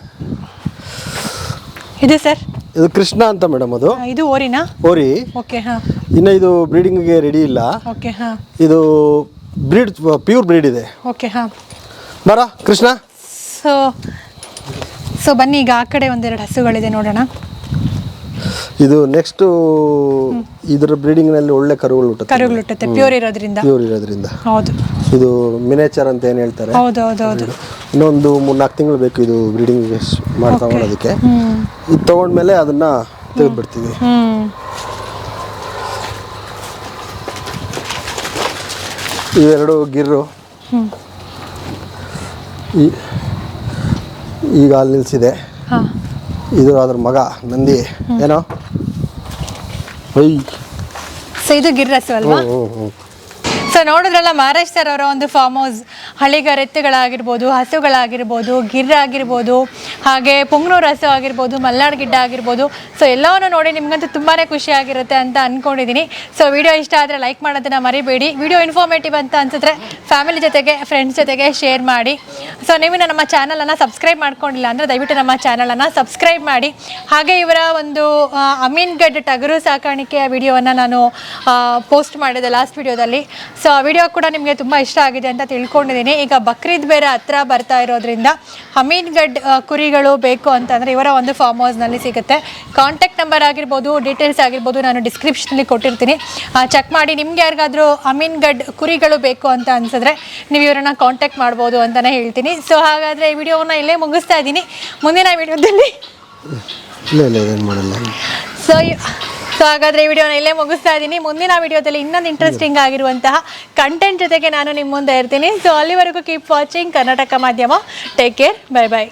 ಇದೆ ಸರ್? ಇದು ಕೃಷ್ಣ ಅಂತ ಮೇಡಮ್ ಅದು. ಇದು ಓರಿನಾ? ಓರಿ. ಓಕೆ ಹಾ. ಇನ್ನು ಇದು ಬ್ರೀಡಿಂಗ್ಗೆ ರೆಡಿ ಇಲ್ಲ. ಓಕೆ ಹಾ. ಇದು ಬ್ರೀಡ್ ಪ್ಯೂರ್ ಬ್ರೀಡ್ ಇದೆ. ಓಕೆ ಹಾ. ಬರ ಕೃಷ್ಣ? ಸೊ ಸೊ ಬನ್ನಿ ಈಗ ಆ ಕಡೆ ಒಂದೆರಡು ಹಸುಗಳಿದೆ ನೋಡೋಣ. ಇದು ನೆಕ್ಸ್ಟ್ ಇದರ ಬ್ರೀಡಿಂಗ್ನಲ್ಲಿ ಒಳ್ಳೆ ಕರುಗಳು ಹುಟ್ಟುತ್ತೆ. ಕರುಗಳು ಹುಟ್ಟುತ್ತೆ ಪ್ಯೂರ್ ಇರೋದ್ರಿಂದ. ಪ್ಯೂರ್ ಇರೋದ್ರಿಂದ. ಹೌದು. ಇದು ಮಿನೇಚರ್ ಅಂತ ಏನು ಹೇಳ್ತಾರೆ? ಹೌದು ಹೌದು ಹೌದು. ಇನ್ನೊಂದು ಮೂರ್ನಾಲ್ಕು ತಿಂಗಳು ಬೇಕು ಇದು ಬ್ರೀಡಿಂಗ್ ಮಾಡಿ ತಗೊಳೋದಕ್ಕೆ ಇದು ತಗೊಂಡ್ಮೇಲೆ ಅದನ್ನ ತೆಗೆದು ಬಿಡ್ತೀವಿ. ಇವೆರಡು ಗಿರ್ರು. ಈಗ ಅಲ್ಲಿ ನಿಲ್ಸಿದೆ. ಇದು ಅದ್ರ ಮಗ ನಂದಿ. ಏನೋ? ಒಯ್ ಸೊ ಇದು ಗಿರ್ರಸು ಅಲ್ವಾ? ಸೊ ನೋಡಿದ್ರಲ್ಲ ಮಹಾರಾಜ್ ಅವರ ಒಂದು ಫಾರ್ಮ್ ಹೌಸ್ ಹಳ್ಳಿಗಾರ ಎತ್ತುಗಳಾಗಿರ್ಬೋದು ಹಸುಗಳಾಗಿರ್ಬೋದು ಗಿರ್ ಆಗಿರ್ಬೋದು ಹಾಗೆ ಪುಂಗ್ನೂರು ಹಸು ಆಗಿರ್ಬೋದು, ಮಲ್ನಾಡ್ ಗಿಡ್ಡ ಆಗಿರ್ಬೋದು. ಸೊ ಎಲ್ಲವನ್ನು ನೋಡಿ ನಿಮ್ಗಂತೂ ತುಂಬಾ ಖುಷಿ ಆಗಿರುತ್ತೆ ಅಂತ ಅಂದ್ಕೊಂಡಿದ್ದೀನಿ ಸೊ ವಿಡಿಯೋ ಇಷ್ಟ ಆದರೆ ಲೈಕ್ ಮಾಡೋದನ್ನು ಮರಿಬೇಡಿ. ವಿಡಿಯೋ ಇನ್ಫಾರ್ಮೇಟಿವ್ ಅಂತ ಅನ್ಸಿದ್ರೆ ಫ್ಯಾಮಿಲಿ ಜೊತೆಗೆ ಫ್ರೆಂಡ್ಸ್ ಜೊತೆಗೆ ಶೇರ್ ಮಾಡಿ. ಸೊ ನೀವು ನಮ್ಮ ಚಾನಲನ್ನು ಸಬ್ಸ್ಕ್ರೈಬ್ ಮಾಡ್ಕೊಂಡಿಲ್ಲ ಅಂದರೆ ದಯವಿಟ್ಟು ನಮ್ಮ ಚಾನಲನ್ನು ಸಬ್ಸ್ಕ್ರೈಬ್ ಮಾಡಿ. ಹಾಗೆ ಇವರ ಒಂದು ಅಮೀನ್ ಗಡ್ ಟಗರು ಸಾಕಾಣಿಕೆಯ ವಿಡಿಯೋವನ್ನು ನಾನು ಪೋಸ್ಟ್ ಮಾಡಿದೆ ಲಾಸ್ಟ್ ವಿಡಿಯೋದಲ್ಲಿ ಸೊ ಆ ವಿಡಿಯೋ ಕೂಡ ನಿಮಗೆ ತುಂಬ ಇಷ್ಟ ಆಗಿದೆ ಅಂತ ತಿಳ್ಕೊಂಡಿದ್ದೀನಿ. ಈಗ ಬಕ್ರೀದ್ ಬೇರೆ ಹತ್ರ ಬರ್ತಾ ಇರೋದ್ರಿಂದ ಹಮೀನ್ಗಡ್ ಕುರಿಗಳು ಬೇಕು ಅಂತಂದರೆ ಇವರ ಒಂದು ಫಾರ್ಮ್ ಹೌಸ್ನಲ್ಲಿ ಸಿಗುತ್ತೆ. ಕಾಂಟ್ಯಾಕ್ಟ್ ನಂಬರ್ ಆಗಿರ್ಬೋದು ಡೀಟೇಲ್ಸ್ ಆಗಿರ್ಬೋದು ನಾನು ಡಿಸ್ಕ್ರಿಪ್ಷನಲ್ಲಿ ಕೊಟ್ಟಿರ್ತೀನಿ. ಚೆಕ್ ಮಾಡಿ ನಿಮ್ಗೆ ಯಾರಿಗಾದರೂ ಅಮೀನ್ಗಢ್ ಕುರಿಗಳು ಬೇಕು ಅಂತ ಅನ್ಸಿದ್ರೆ ನೀವು ಇವರನ್ನ ಕಾಂಟ್ಯಾಕ್ಟ್ ಮಾಡ್ಬೋದು ಅಂತಲೇ ಹೇಳ್ತೀನಿ. ಸೊ ಹಾಗಾದರೆ ಈ ವಿಡಿಯೋನ ಇಲ್ಲೇ ಮುಗಿಸ್ತಾ ಇದ್ದೀನಿ. ಮುಂದಿನ ವಿಡಿಯೋದಲ್ಲಿ ಇಲ್ಲ ಇಲ್ಲ ಏನು ಮಾಡಲ್ಲ. ಸೊ ಸೊ ಹಾಗಾದ್ರೆ ಈ ವಿಡಿಯೋನ ಇಲ್ಲೇ ಮುಗಿಸ್ತಾ ಇದ್ದೀನಿ. ಮುಂದಿನ ವಿಡಿಯೋದಲ್ಲಿ ಇನ್ನೊಂದು ಇಂಟ್ರೆಸ್ಟಿಂಗ್ ಆಗಿರುವಂತಹ ಕಂಟೆಂಟ್ ಜೊತೆಗೆ ನಾನು ನಿಮ್ಮ ಮುಂದೆ ಇರ್ತೀನಿ. ಸೊ ಅಲ್ಲಿವರೆಗೂ ಕೀಪ್ ವಾಚಿಂಗ್ ಕರ್ನಾಟಕ ಮಾಧ್ಯಮ. Take care bye bye